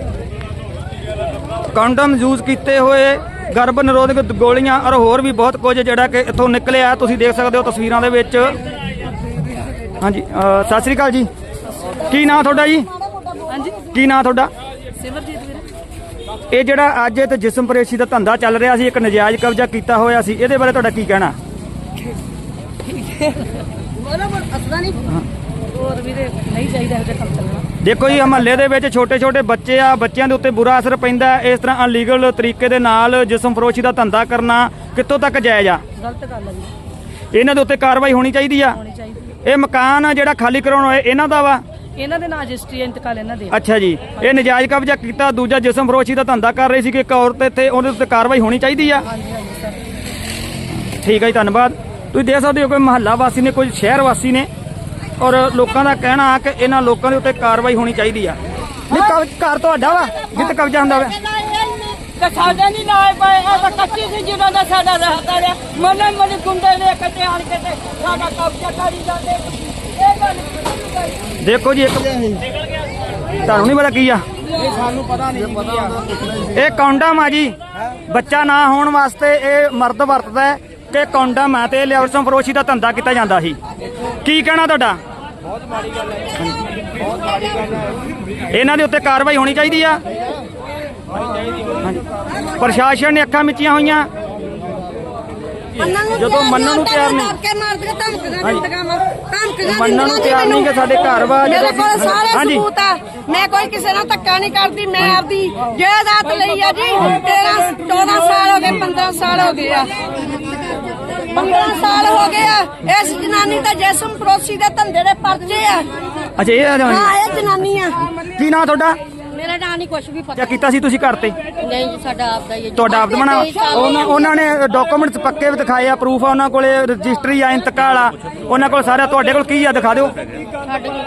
[SPEAKER 2] ਕੰਡਮ ਯੂਜ਼ ਕੀਤੇ ਹੋਏ ਗਰਭ ਨਿਰੋਧਕ ਗੋਲੀਆਂ ਔਰ ਹੋਰ ਵੀ ਬਹੁਤ ਕੁਝ ਜਿਹੜਾ ਕਿ ਇੱਥੋਂ ਨਿਕਲਿਆ। ਤੁਸੀਂ ਦੇਖ ਸਕਦੇ ਹੋ ਤਸਵੀਰਾਂ ਦੇ ਵਿੱਚ। ਹਾਂਜੀ ਸਤਿ ਸ੍ਰੀ ਅਕਾਲ ਜੀ। ਕੀ ਨਾਂ ਤੁਹਾਡਾ ਜੀ?
[SPEAKER 3] ਹਾਂਜੀ।
[SPEAKER 2] ਕੀ ਨਾਂ ਤੁਹਾਡਾ?
[SPEAKER 3] ਸਿਮਰਜੀਤ ਵੀਰੇ।
[SPEAKER 2] ਇਹ ਜਿਹੜਾ ਅੱਜ ਤੇ ਜਿਸਮ ਪਰੇਸ਼ੀ ਦਾ ਧੰਦਾ ਚੱਲ ਰਿਹਾ ਸੀ ਇੱਕ ਨਜਾਇਜ਼ ਕਬਜ਼ਾ ਕੀਤਾ ਹੋਇਆ ਸੀ ਇਹਦੇ ਬਾਰੇ ਤੁਹਾਡਾ ਕੀ ਕਹਿਣਾ?
[SPEAKER 3] ਬੋਲੋ ਅਸਲਾ ਨਹੀਂ। ਹੋਰ ਵੀਰੇ ਨਹੀਂ ਚਾਹੀਦਾ ਇਹਦੇ ਕੰਮ ਚੱਲਣਾ
[SPEAKER 2] ਦੇਖੋ ਜੀ ਮਹੱਲੇ ਦੇ ਵਿੱਚ ਛੋਟੇ ਛੋਟੇ ਬੱਚੇ ਆ ਬੱਚਿਆਂ ਦੇ ਉੱਤੇ ਬੁਰਾ ਅਸਰ ਪੈਂਦਾ ਹੈ। ਇਸ ਤਰ੍ਹਾਂ ਅਨਲੀਗਲ ਤਰੀਕੇ ਦੇ ਨਾਲ ਜਿਸਮ ਫਰੋਸ਼ੀ ਦਾ ਧੰਦਾ ਕਰਨਾ ਕਿੱਥੋਂ ਤੱਕ ਜਾਇਜ਼ ਆ?
[SPEAKER 3] ਗਲਤ ਗੱਲ ਹੈ ਜੀ
[SPEAKER 2] ਇਹਨਾਂ ਦੇ ਉੱਤੇ ਕਾਰਵਾਈ ਹੋਣੀ ਚਾਹੀਦੀ ਆ?
[SPEAKER 3] ਹੋਣੀ ਚਾਹੀਦੀ
[SPEAKER 2] ਇਹ ਮਕਾਨ ਆ ਜਿਹੜਾ ਖਾਲੀ ਕਰਾਉਣ ਹੋਏ ਇਹਨਾਂ ਦਾ ਵਾ?
[SPEAKER 3] ਇਹਨਾਂ ਦੇ ਨਾਲ ਰਜਿਸਟਰੀ ਇੰਤਕਾਲ ਇਹਨਾਂ ਦੇ
[SPEAKER 2] ਅੱਛਾ ਜੀ ਇਹ ਨਜਾਇਜ਼ ਕਬਜ਼ਾ ਕੀਤਾ ਦੂਜਾ ਜਿਸਮ ਫਰੋਸ਼ੀ ਦਾ ਧੰਦਾ ਕਰ ਰਹੀ ਸੀ ਕਿ ਇੱਕ ਔਰਤ ਇੱਥੇ ਉਹਦੇ ਉੱਤੇ ਕਾਰਵਾਈ ਹੋਣੀ ਚਾਹੀਦੀ ਆ?
[SPEAKER 3] ਹਾਂਜੀ ਹਾਂਜੀ ਸਰ।
[SPEAKER 2] ਠੀਕ ਹੈ ਜੀ ਧੰਨਵਾਦ। ਤੁਸੀਂ ਦੇਖ ਸਕਦੇ ਹੋ ਕੋਈ ਮਹੱਲਾ ਵਾਸੀ ਨੇ ਕੋਈ ਸ਼ਹਿਰ ਵਾਸੀ ਨੇ ਔਰ ਲੋਕਾਂ ਦਾ ਕਹਿਣਾ ਆ ਕਿ ਇਹਨਾਂ ਲੋਕਾਂ ਦੇ ਉੱਤੇ ਕਾਰਵਾਈ ਹੋਣੀ ਚਾਹੀਦੀ ਆ। ਨਹੀਂ ਕਬ- ਘਰ ਤੁਹਾਡਾ ਵਾ ਜਿੱਥੇ ਕਬਜ਼ਾ ਹੁੰਦਾ ਵਾ?
[SPEAKER 7] ਸਾਡੇ ਨਹੀਂ ਲਾਏ ਪਏ ਇਹ ਤਾਂ ਕੱਚੀ ਸੀ ਜਿਹਨਾਂ ਦਾ ਸਾਡਾ ਰਹਤਾ ਰਿਹਾ। ਮਨੇ ਮਨੇ ਗੁੰਡੇ ਲੈ ਕੇ ਤੇ ਆਣ ਕੇ ਤੇ ਸਾਡਾ ਕਬਜ਼ਾ ਕਰੀ ਜਾਂਦੇ। ਇਹ ਗੱਲ
[SPEAKER 2] ਦੇਖੋ ਜੀ ਇੱਕ ਤੁਹਾਨੂੰ ਨਹੀਂ ਪਤਾ ਕੀ ਆ? ਇਹ ਸਾਨੂੰ ਪਤਾ ਨਹੀਂ ਇਹ ਕੌਂਡਮ ਆ ਜੀ। ਬੱਚਾ ਨਾ ਹੋਣ ਵਾਸਤੇ ਇਹ ਮਰਦ ਵਰਤਦਾ ਹੈ ਕਿ ਕੌਂਡਮ ਆ ਤੇ ਲਿਆਵਰਸਮ ਫਰੋਸ਼ੀ ਦਾ ਧੰਦਾ ਕੀਤਾ ਜਾਂਦਾ ਸੀ। ਕੀ ਕਹਿਣਾ ਤੁਹਾਡਾ? ਬਹੁਤ ਮਾੜੀ ਗੱਲ ਹੈ ਇਹਨਾਂ ਦੇ ਉੱਤੇ ਕਾਰਵਾਈ ਹੋਣੀ ਚਾਹੀਦੀ ਆ? ਪ੍ਰਸ਼ਾਸਨ ਨੇ ਅੱਖਾਂ ਮਿਚੀਆਂ ਹੋਈਆਂ। ਜਦੋਂ ਮੰਨਣ ਨੂੰ ਤਿਆਰ ਨਹੀਂ।
[SPEAKER 3] ਕੇ ਮਾਰ ਦੇ ਧਮਕੀਆਂ ਦਿੰਦੀਆਂ ਵਾ ਧਮਕੀਆਂ
[SPEAKER 2] ਮੰਨਣ ਨੂੰ ਤਿਆਰ ਨਹੀਂ ਕਿ ਸਾਡੇ ਘਰ ਵਾ
[SPEAKER 3] ਮੇਰੇ ਕੋਲ ਸਾਰੇ। ਸਬੂਤ ਆ। ਮੈਂ ਕੋਈ ਕਿਸੇ ਨਾਲ ਧੱਕਾ ਨਹੀਂ ਕਰਦੀ ਮੈਂ ਆਪਦੀ ਜਾਇਦਾਦ ਲਈ ਆ ਜੀ। 13 14 ਸਾਲ ਹੋ ਗਏ 15 ਸਾਲ ਹੋ ਗਏ ਆ। 15 ਸਾਲ ਹੋ ਗਏ ਆ। ਇਸ ਜਨਾਨੀ ਦਾ ਜੈਸਮ ਪੜੋਸੀ ਦੇ ਧੰਦੇ ਦੇ ਪਰਚੇ ਆ।
[SPEAKER 2] ਅੱਛਾ ਇਹ ਆ
[SPEAKER 3] ਹਾਂ ਇਹ ਜਨਾਨੀ ਆ।
[SPEAKER 2] ਕੀ ਨਾਂ ਤੁਹਾਡਾ?
[SPEAKER 7] ਮੇਰਾ ਨਾਂ ਨਹੀਂ ਕੁਝ ਵੀ
[SPEAKER 2] ਕਿਆ ਕੀਤਾ ਸੀ ਤੁਸੀਂ ਘਰ ਤੇ?
[SPEAKER 7] ਨਹੀਂ ਜੀ ਸਾਡਾ ਆਪਦਾ ਹੀ ਹੈ ਜੀ।
[SPEAKER 2] ਤੁਹਾਡਾ ਆਪ ਬਣਾ। ਉਹਨਾਂ ਉਹਨਾਂ ਨੇ ਡਾਕੂਮੈਂਟਸ ਪੱਕੇ ਵੀ ਦਿਖਾਏ ਆ ਪ੍ਰੂਫ ਆ ਉਹਨਾਂ ਕੋਲੇ ਰਜਿਸਟਰੀ ਆ ਇੰਤਕਾਲ ਆ। ਉਹਨਾਂ ਕੋਲ ਸਾਰਾ ਤੁਹਾਡੇ ਕੋਲ ਕੀ ਆ ਦਿਖਾ ਦਿਓ।
[SPEAKER 7] ਸਾਡੇ ਕੋਲ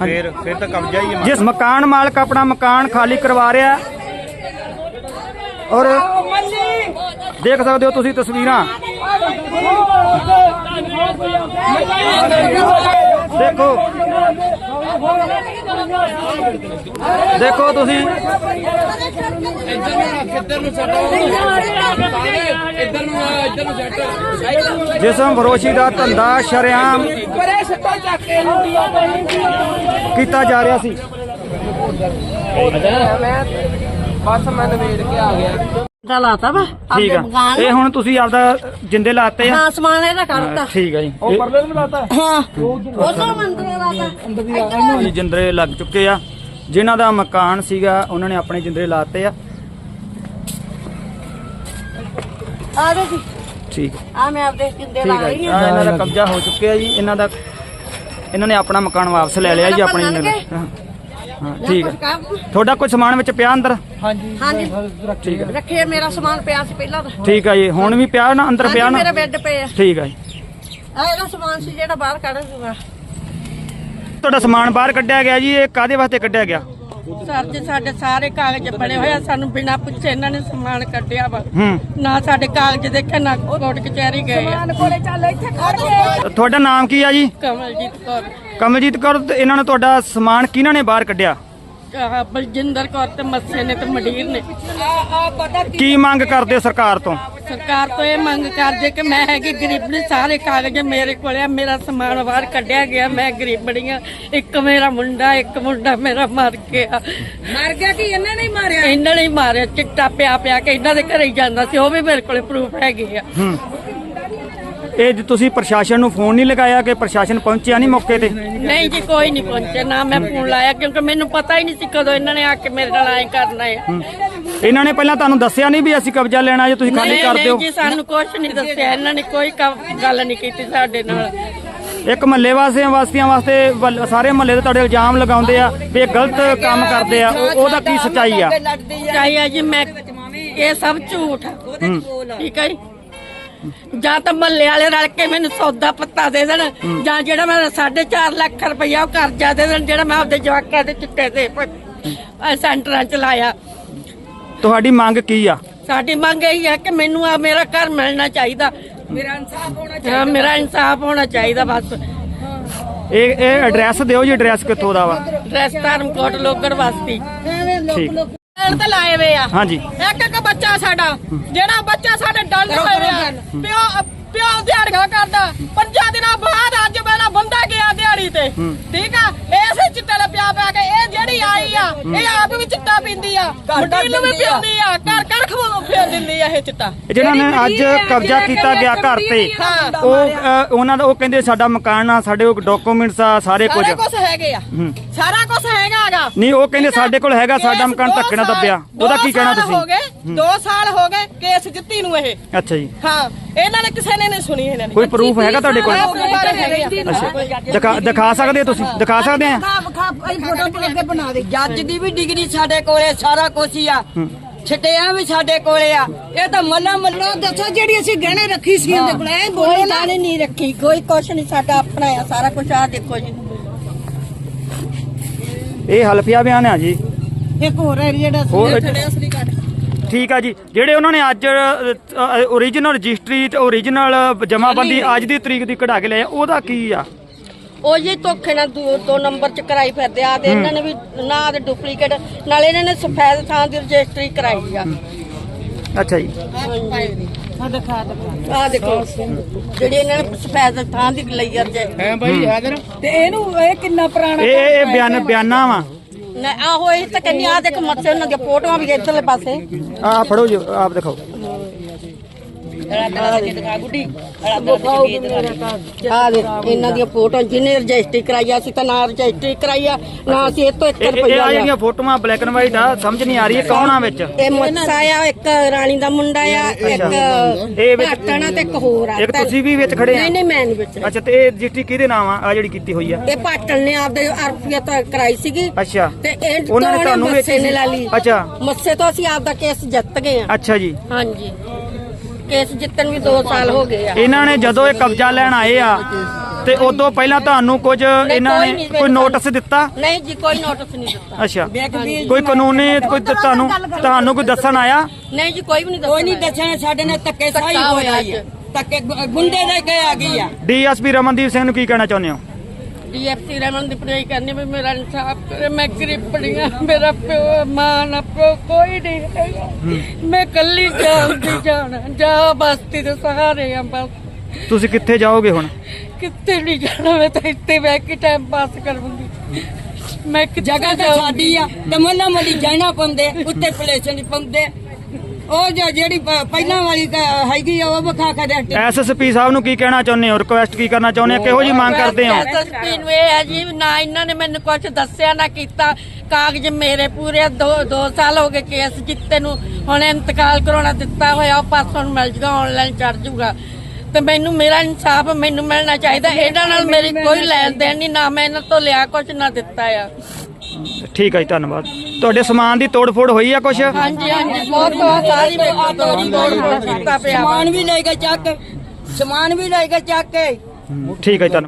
[SPEAKER 2] ਫਿਰ ਫਿਰ ਤਾਂ ਕਬਜ਼ਾ ਹੀ ਜਿਸ ਮਕਾਨ ਮਾਲਕ ਆਪਣਾ ਮਕਾਨ ਖਾਲੀ ਕਰਵਾ ਰਿਹਾ ਔਰ ਦੇਖ ਸਕਦੇ ਹੋ ਤੁਸੀਂ ਤਸਵੀਰਾਂ। ਦੇਖੋ। ਦੇਖੋ ਤੁਸੀਂ। ਜਿਸਮ ਫਰੋਸ਼ੀ ਦਾ ਧੰਦਾ ਸ਼ਰੇਆਮ ਕੀਤਾ ਜਾ ਰਿਹਾ ਸੀ।
[SPEAKER 3] ਦਾ ਲਾਤਾ ਵਾ?
[SPEAKER 2] ਠੀਕ ਆ।
[SPEAKER 3] ਮਕਾਨ
[SPEAKER 2] ਇਹ ਹੁਣ ਤੁਸੀਂ ਆਪਦਾ ਜਿੰਦੇ ਲਾਤੇ ਆ?
[SPEAKER 3] ਹਾਂ ਸਮਾਨ ਇਹਦਾ ਕਰਤਾ
[SPEAKER 2] ਠੀਕ ਆ ਜੀ। ਉਹ ਪਰਲੇ ਨੂੰ ਲਾਤਾ?
[SPEAKER 3] ਹਾਂ। ਉਹ ਤੋਂ ਮੰਦਰ ਲਾਤਾ।
[SPEAKER 2] ਜੀ। ਜਿੰਦਰੇ ਲੱਗ ਚੁੱਕੇ ਆ। ਜਿਨ੍ਹਾਂ ਦਾ ਮਕਾਨ ਸੀਗਾ ਉਹਨਾਂ ਨੇ ਆਪਣੇ ਜਿੰਦਰੇ ਲਾਤੇ ਆ।
[SPEAKER 3] ਆ ਦੇ ਜੀ।
[SPEAKER 2] ਠੀਕ।
[SPEAKER 3] ਆ ਮੈਂ ਆਪਦੇ ਜਿੰਦੇ ਲਾ ਰਹੀ ਹਾਂ।
[SPEAKER 2] ਇਹਨਾਂ ਦਾ ਕਬਜ਼ਾ ਹੋ ਚੁੱਕਿਆ ਜੀ। ਇਹਨਾਂ ਦਾ ਇਹਨਾਂ ਨੇ ਆਪਣਾ ਮਕਾਨ ਵਾਪਸ ਲੈ ਲਿਆ ਜੀ ਆਪਣੇ ਜਿੰਦੇ ਦਾ ਹਾਂ ਹਾਂ, ਠੀਕ ਆ। ਤੁਹਾਡਾ ਕੋਈ ਸਮਾਨ ਵਿੱਚ ਪਿਆ ਅੰਦਰ?
[SPEAKER 3] ਹਾਂਜੀ
[SPEAKER 2] ਠੀਕ ਆ।
[SPEAKER 3] ਰੱਖੇ ਮੇਰਾ ਸਮਾਨ ਪਿਆ ਸੀ ਪਹਿਲਾਂ ਤਾਂ।
[SPEAKER 2] ਠੀਕ ਆ ਜੀ ਹੁਣ ਵੀ ਪਿਆ ਨਾ ਅੰਦਰ ਪਿਆ ਨਾ?
[SPEAKER 3] ਮੇਰੇ ਬੈੱਡ ਪਏ ਆ।
[SPEAKER 2] ਠੀਕ ਆ ਜੀ।
[SPEAKER 3] ਆ ਇਹਦਾ ਸਮਾਨ ਸੀ ਜਿਹੜਾ ਬਾਹਰ ਕੱਢ ਦੂਗਾ
[SPEAKER 2] ਤੁਹਾਡਾ ਸਮਾਨ ਬਾਹਰ ਕੱਢਿਆ ਗਿਆ ਜੀ ਇਹ ਕਾਦੇ ਵਾਸਤੇ ਕੱਢਿਆ ਗਿਆ?
[SPEAKER 7] ਸਰ ਜੀ ਸਾਡੇ ਸਾਰੇ ਕਾਗਜ਼ ਬਣੇ ਹੋਏ ਆ ਸਾਨੂੰ ਬਿਨਾਂ ਪੁੱਛੇ ਇਹਨਾਂ ਨੇ ਸਮਾਨ ਕੱਢਿਆ ਵਾ।
[SPEAKER 2] ਹੂੰ।
[SPEAKER 7] ਨਾ ਸਾਡੇ ਕਾਗਜ਼ ਦੇਖੇ ਨਾ ਕੋਰਟ ਕਚਹਿਰੀ ਗਏ ਆ। ਕੋਲੇ ਚੱਲ ਇੱਥੇ ਖੜ ਗਏ
[SPEAKER 2] ਤੁਹਾਡਾ ਨਾਮ ਕੀ ਆ ਜੀ?
[SPEAKER 7] ਕਮਲਜੀਤ ਕੌਰ।
[SPEAKER 2] ਕਮਲਜੀਤ ਕੌਰ ਤੇ ਇਹਨਾਂ ਨੇ ਤੁਹਾਡਾ ਸਮਾਨ ਕਿਹਨਾਂ ਨੇ ਬਾਹਰ ਕੱਢਿਆ?
[SPEAKER 7] ਆਹ ਬਲਜਿੰਦਰ ਕੌਰ ਤੇ ਮੱਸੇ ਨੇ ਤੇ ਮੰਡੀਰ ਨੇ।
[SPEAKER 2] ਕੀ ਮੰਗ ਕਰਦੇ ਹੋ ਸਰਕਾਰ ਤੋਂ?
[SPEAKER 7] ਸਰਕਾਰ ਤੋਂ ਇਹ ਮੰਗ ਕਰਦੇ ਕਿ ਮੈਂ ਹੈਗੀ ਗਰੀਬਣੀ ਸਾਰੇ ਕਾਗਜ਼ ਮੇਰੇ ਕੋਲ ਆ ਮੇਰਾ ਸਮਾਨ ਬਾਹਰ ਕੱਢਿਆ ਗਿਆ ਮੈਂ ਗਰੀਬਣੀ ਆ। ਇੱਕ ਮੇਰਾ ਮੁੰਡਾ ਇੱਕ ਮੁੰਡਾ ਮੇਰਾ ਮਰ ਗਿਆ। ਮਰ ਗਿਆ ਕਿ ਇਹਨਾਂ ਨੇ ਮਾਰਿਆ? ਇਹਨਾਂ ਨੇ ਹੀ ਮਾਰਿਆ ਚਿੱਟਾ ਪਿਆ ਪਿਆ ਕੇ ਇਹਨਾਂ ਦੇ ਘਰੇ ਹੀ ਜਾਂਦਾ ਸੀ ਉਹ ਵੀ ਮੇਰੇ ਕੋਲੇ ਪ੍ਰੂਫ ਹੈਗੇ ਆ।
[SPEAKER 2] ਹੂੰ। ਇਹ ਜੇ ਤੁਸੀਂ ਪ੍ਰਸ਼ਾਸਨ ਨੂੰ ਫੋਨ ਨਹੀਂ ਲਗਾਇਆ ਕਿ ਪ੍ਰਸ਼ਾਸਨ ਪਹੁੰਚਿਆ ਨਹੀਂ ਮੌਕੇ ਤੇ?
[SPEAKER 7] ਨਹੀਂ ਜੀ ਕੋਈ ਨਹੀਂ ਪਹੁੰਚਿਆ ਨਾ ਮੈਂ ਫੋਨ ਲਾਇਆ ਕਿਉਂਕਿ ਮੈਨੂੰ ਪਤਾ ਹੀ ਨਹੀਂ ਸੀ ਕਦੋਂ ਇਹਨਾਂ ਨੇ ਆ ਕੇ ਮੇਰੇ ਨਾਲ ਐ ਕਰਨਾ ਹੈ।
[SPEAKER 2] ਇਹਨਾਂ ਨੇ ਪਹਿਲਾਂ ਤੁਹਾਨੂੰ ਦੱਸਿਆ ਨਹੀਂ ਵੀ ਅਸੀਂ ਕਬਜ਼ਾ ਲੈਣਾ ਜੇ ਤੁਸੀਂ ਖਾਲੀ ਕਰ
[SPEAKER 7] ਨਹੀਂ
[SPEAKER 2] ਦਿਓ
[SPEAKER 7] ਜੀ ਸਾਨੂੰ ਕੁਝ ਨਹੀਂ ਦੱਸਿਆ ਇਹਨਾਂ ਨੇ ਕੋਈ ਕੰਮ- ਗੱਲ ਨਹੀਂ ਕੀਤੀ ਸਾਡੇ ਨਾਲ।
[SPEAKER 2] ਇੱਕ ਮਹੱਲੇ ਵਾਸੀਆਂ ਵਾਸੀਆਂ ਵਾਸਤੇ ਵੱਲ- ਸਾਰੇ ਮਹੱਲੇ ਦੇ ਤੁਹਾਡੇ ਇਲਜ਼ਾਮ ਲਗਾਉਂਦੇ ਆ ਵੀ ਇਹ ਗਲਤ ਕੰਮ ਕਰਦੇ ਆ ਉਹ- ਉਹਦਾ ਕੀ ਸੱਚਾਈ ਆ?
[SPEAKER 7] ਚਾਹੀਏ ਜੀ ਮੈਂ ਇਹ ਸਭ ਝੂਠ ਆ। ਠੀਕ ਹੈ ਜੀ? ਜਾਂ ਤਾਂ ਮੱਲੇ ਵਾਲੇ ਰਲ ਕੇ ਮੈਨੂੰ ਸੌਦਾ ਪੱਤਾ ਦੇ ਦੇਣ ਜਾਂ ਜਿਹੜਾ ਮੇਰਾ 4.5 ਲੱਖ ਰੁਪਇਆ ਉਹ ਕਰਜ਼ਾ ਦੇ ਦੇਣ ਜਿਹੜਾ ਮੈਂ ਆਪਦੇ ਜਵਾਕਾਂ ਦੇ ਚਿੱਟੇ ਅਹ ਸੈਂਟਰਾਂ ਚ ਲਾਇਆ।
[SPEAKER 2] ਤੁਹਾਡੀ ਮੰਗ ਕੀ ਆ?
[SPEAKER 7] ਸਾਡੀ ਮੰਗ ਇਹ ਹੈ ਕਿ ਮੈਨੂੰ ਆ ਮੇਰਾ ਘਰ ਮਿਲਣਾ ਚਾਹੀਦਾ। ਮੇਰਾ ਇਨਸਾਫ ਹੋਣਾ ਚਾਹੀਦਾ ਮੇਰਾ ਇਨਸਾਫ ਹੋਣਾ ਚਾਹੀਦਾ ਬਸ।
[SPEAKER 2] ਇਹ ਇਹ ਐਡਰੈਸ ਦਿਓ ਜੀ ਐਡਰੈਸ ਕਿੱਥੋਂ ਦਾ ਵਾ?
[SPEAKER 7] ਡਰੈਸ ਧਰਮਕੋਟ ਲੋਗੜ ਵਾਸਤੀ
[SPEAKER 2] ਠੀਕ।
[SPEAKER 7] ਲੈਣ ਤੇ ਲਾਏ ਵੇ ਆ।
[SPEAKER 2] ਹਾਂਜੀ।
[SPEAKER 7] ਇੱਕ ਇੱਕ ਬੱਚਾ ਸਾਡਾ ਜਿਹੜਾ ਬੱਚਾ ਸਾਡੇ ਡੰਡ ਹੋਏ ਆ ਪਿਓ ਪਿਓ ਦਿਹਾੜੀਆਂ ਕਰਦਾ। ਪੰਜਾਂ ਦਿਨਾਂ ਬਾਅਦ ਅੱਜ ਮੇਰਾ ਬੰਦਾ ਗਿਆ ਦਿਹਾੜੀ ਤੇ। ਠੀਕ ਆ? ਇਸੇ ਚਿੱਟੇ ਲੈ ਪਿਆ ਪਿਆ ਕੇ ਇਹ ਜਿਹੜੀ ਆਈ ਆ ਇਹ ਆਪ ਵੀ ਚਿੱਟਾ ਪੀਂਦੀ ਆ। ਮੁੰਡੀ ਨੂੰ ਵੀ ਪੀਂਦੀ ਆ। ਘਰ ਘਰ ਖਵਾ ਫੇਰ ਦਿੰਦੀ ਆ ਇਹ ਚਿੱਟਾ।
[SPEAKER 2] ਜਿਹਨਾਂ ਨੇ ਅੱਜ ਕਬਜ਼ਾ ਕੀਤਾ ਗਿਆ ਘਰ ਤੇ। ਉਹ ਉਹਨਾਂ ਦਾ ਉਹ ਕਹਿੰਦੇ ਸਾਡਾ ਮਕਾਨ ਆ ਸਾਡੇ ਕੋਲ ਡਾਕੂਮੈਂਟਸ ਆ ਸਾਰੇ ਕੁਝ
[SPEAKER 7] ਸਾਰੇ ਕੁਝ ਹੈਗੇ ਆ।
[SPEAKER 2] ਹੂੰ।
[SPEAKER 7] ਸਾਰਾ ਕੁਝ ਹੈਗਾਗਾ
[SPEAKER 2] ਨਹੀਂ ਉਹ ਕਹਿੰਦੇ ਸਾਡੇ ਕੋਲ ਹੈਗਾ ਸਾਡਾ ਮਕਾਨ ਧੱਕੇ ਨਾਲ ਦੱਬਿਆ। ਉਹਦਾ ਕੀ ਕਹਿਣਾ
[SPEAKER 7] ਹੋ ਗਏ।
[SPEAKER 2] ਤੁਸੀਂ
[SPEAKER 7] 2 ਸਾਲ ਹੋ ਗਏ ਕੇਸ ਜਿੱਤੀ ਨੂੰ ਇਹ।
[SPEAKER 2] ਅੱਛਾ ਜੀ।
[SPEAKER 7] ਹਾਂ ਇਹਨਾਂ ਨੇ ਕਿਸੇ ਨੇ ਨਹੀਂ ਸੁਣੀ ਇਹਨਾਂ ਨੇ।
[SPEAKER 2] ਕੋਈ ਪ੍ਰੂਫ ਹੈਗਾ ਤੁਹਾਡੇ ਕੋਲ। ਅੱਛਾ। ਦਿਖਾ ਦਿਖਾ ਸਕਦੇ ਹੋ ਤੁਸੀਂ? ਦਿਖਾ ਸਕਦੇ ਆ?
[SPEAKER 8] ਜੱਜ ਦੀ ਵੀ ਡਿਗਰੀ ਸਾਡੇ ਕੋਲੇ ਸਾਰਾ ਕੁਝ ਹੀ ਆ। ਛਟਿਆ ਵੀ ਸਾਡੇ ਕੋਲੇ ਆ। ਇਹ ਤਾਂ ਮੱਲਾ ਮੱਲਾ ਦੱਸੋ ਜਿਹੜੀ ਅਸੀਂ ਗਹਿਣੇ ਰੱਖੀ ਸੀ ਇਹਦੇ ਕੋਲੇ ਇਹ
[SPEAKER 7] ਕੋਈ ਦਾਣੇ ਨਹੀਂ ਰੱਖੀ ਕੋਈ ਕੁਛ ਨਹੀਂ ਸਾਡਾ ਆਪਣਾ ਆ ਸਾਰਾ ਕੁਝ ਆ ਦੇਖੋ ਜੀ।
[SPEAKER 2] ਇਹ ਹਲਫੀਆ ਬਿਆਨ ਆ ਜੀ।
[SPEAKER 8] ਇੱਕ ਹੋਰ ਹੈ ਜਿਹੜਾ
[SPEAKER 2] ਹੋਰ ਠੀਕ ਆ ਜੀ ਜਿਹੜੇ ਉਹਨਾਂ ਨੇ ਅੱਜ ਓਰੀਜਨਲ ਰਜਿਸਟਰੀ ਤੇ ਓਰੀਜਨਲ ਜਮਾਬੰਦੀ ਅੱਜ ਦੀ ਤਰੀਕ ਦੀ ਕਢਾ ਕੇ ਲਿਆ ਉਹਦਾ ਕੀ ਆ?
[SPEAKER 7] ਉਹ ਜੀ ਧੋਖੇ ਨਾਲ ਦੋ, ਦੋ ਨੰਬਰ ਚ ਕਰਾਈ ਫਿਰਦੇ ਆ ਤੇ ਇਹਨਾਂ ਨੇ ਵੀ ਨਾ ਤੇ ਡੁਪਲੀਕੇਟ ਨਾਲੇ ਇਹਨਾਂ ਨੇ ਸਫੈਦ ਥਾਂ ਦੀ ਰਜਿਸਟਰੀ ਕਰਾਈ ਆ।
[SPEAKER 2] ਅੱਛਾ ਜੀ।
[SPEAKER 7] ਆ ਦੇਖੋ ਜਿਹੜੀ ਇਹਨਾਂ ਨੇ ਸਫੈਦ ਥਾਂ ਦੀ ਲਈ ਆ ਰਜਿਸਟਰੀ
[SPEAKER 8] ਤੇ ਇਹਨੂੰ ਇਹ ਕਿੰਨਾ ਪੁਰਾਣਾ
[SPEAKER 2] ਇਹ ਇਹ ਬਿਆਨ ਬਿਆਨਾ ਵਾ।
[SPEAKER 7] ਆਹੋ ਇਹ ਤਾਂ ਕਹਿੰਦੀ ਆ ਦੇਖ ਮੱਥੇ ਉਹਨਾਂ ਦੀਆਂ ਫੋਟੋਆਂ ਵੀ ਇੱਧਰਲੇ ਪਾਸੇ।
[SPEAKER 2] ਆ ਫੜੋ ਜੀ, ਆਪ ਦਿਖਾਓ।
[SPEAKER 7] ਆ ਦੇ ਇਹਨਾਂ ਦੀਆਂ ਫੋਟੋਆਂ ਜਿਹਨੇ ਰਜਿਸਟਰੀ ਕਰਾਈ ਆ ਅਸੀਂ ਤਾਂ ਨਾ ਰਜਿਸਟਰੀ ਕਰਾਈ ਆ ਨਾ ਅਸੀਂ ਇਹ ਤੋਂ 1
[SPEAKER 2] ਇਹ
[SPEAKER 7] ਰੁਪਈਆ
[SPEAKER 2] ਆ
[SPEAKER 7] ਲਿਆ।
[SPEAKER 2] ਜਿਹੜੀਆਂ ਫੋਟੋਆਂ ਬਲੈਕ ਐਂਡ ਵਾਈਟ ਆ ਸਮਝ ਨਹੀਂ ਆ ਰਹੀ ਇਹ ਕੌਣ ਆ ਵਿੱਚ?
[SPEAKER 7] ਇਹ ਮੱਸਾ ਆ ਇੱਕ ਰਾਣੀ ਦਾ ਮੁੰਡਾ ਆ ਇੱਕ
[SPEAKER 2] ਇਹ ਵਿੱਚ-
[SPEAKER 7] ਭਾਟਣਾ ਤੇ ਇੱਕ ਹੋਰ ਆ।
[SPEAKER 2] ਇੱਕ ਤੁਸੀਂ ਵੀ ਵਿੱਚ ਖੜੇ
[SPEAKER 7] ਨਹੀਂ
[SPEAKER 2] ਆ?
[SPEAKER 7] ਨਹੀਂ ਮੈਂ ਨਹੀਂ ਵਿੱਚ।
[SPEAKER 2] ਅੱਛਾ ਤੇ ਇਹ ਰਜਿਸਟਰੀ ਕਿਹਦੇ ਨਾਮ ਆ? ਆ ਜਿਹੜੀ ਕੀਤੀ ਹੋਈ ਆ।
[SPEAKER 7] ਇਹ ਪਾਟਲ ਨੇ ਆਪਦੇ ਅਰਪੀਆ ਤਾਂ ਕਰਾਈ ਸੀਗੀ।
[SPEAKER 2] ਅੱਛਾ।
[SPEAKER 7] ਤੇ ਇਹ
[SPEAKER 2] ਉਹਨਾਂ ਨੇ ਤੁਹਾਨੂੰ
[SPEAKER 7] ਮੱਸੇ
[SPEAKER 2] ਵੇਚੀ
[SPEAKER 7] ਨੇ
[SPEAKER 2] ਸੀ?
[SPEAKER 7] ਲਾ ਲਈ।
[SPEAKER 2] ਅੱਛਾ।
[SPEAKER 7] ਮੱਸੇ ਤੋਂ ਅਸੀਂ ਆਪਦਾ ਕੇਸ ਜਿੱਤ ਗਏ ਆ।
[SPEAKER 2] ਅੱਛਾ ਜੀ।
[SPEAKER 7] ਹਾਂਜੀ। ਕੇਸ ਜਿੱਤਣ ਵੀ 2 ਸਾਲ ਹੋ ਗਏ ਆ।
[SPEAKER 2] ਇਹਨਾਂ ਨੇ ਜਦੋਂ ਇਹ ਕਬਜ਼ਾ ਲੈਣ ਆਏ ਆ ਤੇ ਉਦੋਂ ਪਹਿਲਾਂ ਤੁਹਾਨੂੰ ਕੁਝ ਇਹਨਾਂ
[SPEAKER 7] ਕੋਈ
[SPEAKER 2] ਨੇ
[SPEAKER 7] ਨਹੀਂ,
[SPEAKER 2] ਕੋਈ ਨੋਟਿਸ ਦਿੱਤਾ?
[SPEAKER 7] ਨਹੀਂ ਜੀ ਕੋਈ ਨੋਟਿਸ ਨਹੀਂ ਦਿੱਤਾ।
[SPEAKER 2] ਅੱਛਾ। ਕੋਈ ਕਾਨੂੰਨੀ ਕੋਈ ਤੁਹਾਨੂੰ ਤੁਹਾਨੂੰ ਕੋਈ ਦੱਸਣ ਆਇਆ?
[SPEAKER 7] ਨਹੀਂ ਜੀ ਕੋਈ ਵੀ ਨਹੀਂ
[SPEAKER 8] ਕੋਈ ਨਹੀਂ ਦੱਸਣਾ ਸਾਡੇ ਨਾਲ ਧੱਕੇ ਸਾਈ
[SPEAKER 7] ਹੋਇਆ
[SPEAKER 8] ਹੀ ਆ। ਧੱਕੇ ਗੁੰਡੇ ਦੇ ਕੇ ਆ ਗਈ ਆ।
[SPEAKER 2] ਡੀਐਸਪੀ ਰਮਨਦੀਪ ਸਿੰਘ ਨੂੰ ਕੀ ਕਹਿਣਾ ਚਾਹੁੰਦੇ ਹੋ?
[SPEAKER 7] ਡੀਐਫਸੀ ਰਮਨ ਦੀ ਪ੍ਰੇ ਕਰਨੀ ਵੀ ਮੇਰਾ ਇਨਸਾਫ ਕਰੇ ਮੈਂ ਗਰੀਬੜੀਆਂ ਮੇਰਾ ਪਿਓ ਮਾਂ ਨਾ ਪਿਓ ਕੋਈ ਨਹੀਂ ਹੈਗਾ। ਮੈਂ ਕੱਲੀ ਜਾਂਦੀ ਜਾਣਾ ਜਾ ਬਸਤੀ ਦੇ ਸਹਾਰੇ ਆ ਬਸ।
[SPEAKER 2] ਤੁਸੀਂ ਕਿੱਥੇ ਜਾਓਗੇ ਹੁਣ?
[SPEAKER 7] ਕਿੱਥੇ ਨਹੀਂ ਜਾਣਾ ਮੈਂ ਤਾਂ ਇੱਥੇ ਬਹਿ ਕੇ ਟਾਈਮ ਪਾਸ ਕਰੂੰਗੀ। ਮੈਂ ਕਿੱਥੇ
[SPEAKER 8] ਜਗ੍ਹਾ ਤਾਂ? ਸਾਡੀ ਆ ਤੇ ਮੱਲਾ ਮੱਲੀ ਜਾਣਾ ਪਾਉਂਦੇ ਉੱਤੇ ਪਲੇਸ਼ਨ ਨਹੀਂ ਪਾਉਂਦੇ ਉਹ ਜੋ ਜਿਹੜੀ ਪ- ਪਹਿਲਾਂ ਵਾਲੀ ਹੈਗੀ ਆ ਉਹ ਵਿਖਾ ਕੇ ਦੇ
[SPEAKER 2] ਐਸਐਸਪੀ ਸਾਹਿਬ ਨੂੰ ਕੀ ਕਹਿਣਾ ਚਾਹੁੰਦੇ ਹੋ? ਰਿਕੁਐਸਟ ਕੀ ਕਰਨਾ ਚਾਹੁੰਦੇ ਹੋ? ਕਿਹੋ ਜੀ ਮੰਗ ਕਰਦੇ ਹੋ?
[SPEAKER 7] ਐਸਐਸਪੀ ਨੂੰ ਇਹ ਹੈ ਜੀ ਨਾ ਇਹਨਾਂ ਨੇ ਮੈਨੂੰ ਕੁਝ ਦੱਸਿਆ ਨਾ ਕੀਤਾ। ਕਾਗਜ਼ ਮੇਰੇ ਪੂਰੇ 2 2 ਸਾਲ ਹੋ ਗਏ ਕੇਸ ਜਿੱਤੇ ਨੂੰ। ਹੁਣ ਇੰਤਕਾਲ ਕਰਾਉਣਾ ਦਿੱਤਾ ਹੋਇਆ ਉਹ ਪਾਸੋਂ ਮਿਲ ਜੂਗਾ ਆਨਲਾਈਨ ਚੜ ਜੂਗਾ। ਤੇ ਮੈਨੂੰ ਮੇਰਾ ਇਨਸਾਫ ਮੈਨੂੰ ਮਿਲਣਾ ਚਾਹੀਦਾ। ਇਹਨਾਂ ਨਾਲ ਮੇਰੀ ਕੋਈ ਲੈਣ ਦੇਣ ਨਹੀਂ ਨਾ ਮੈਂ ਇਹਨਾਂ ਤੋਂ ਲਿਆ ਕੁਝ ਨਾ ਦਿੱਤਾ ਆ।
[SPEAKER 2] ਠੀਕ ਹੈ ਜੀ ਧੰਨਵਾਦ। ਤੁਹਾਡੇ ਸਮਾਨ ਦੀ ਤੋੜ ਫੋੜ ਹੋਈ ਆ ਕੁਛ?
[SPEAKER 7] ਹਾਂਜੀ ਹਾਂਜੀ ਬਹੁਤ ਬਹੁਤ ਸਾਰੀ ਵੇਖੋ ਤੋੜ ਫੋੜ ਕੀਤਾ ਪਿਆ ਵਾ।
[SPEAKER 8] ਸਮਾਨ ਵੀ ਲੈ ਕੇ ਚੱਕ ਸਮਾਨ ਵੀ ਲੈ ਕੇ ਚੱਕ। ਕੇ
[SPEAKER 2] ਠੀਕ ਹੈ ਜੀ ਧੰਨਵਾਦ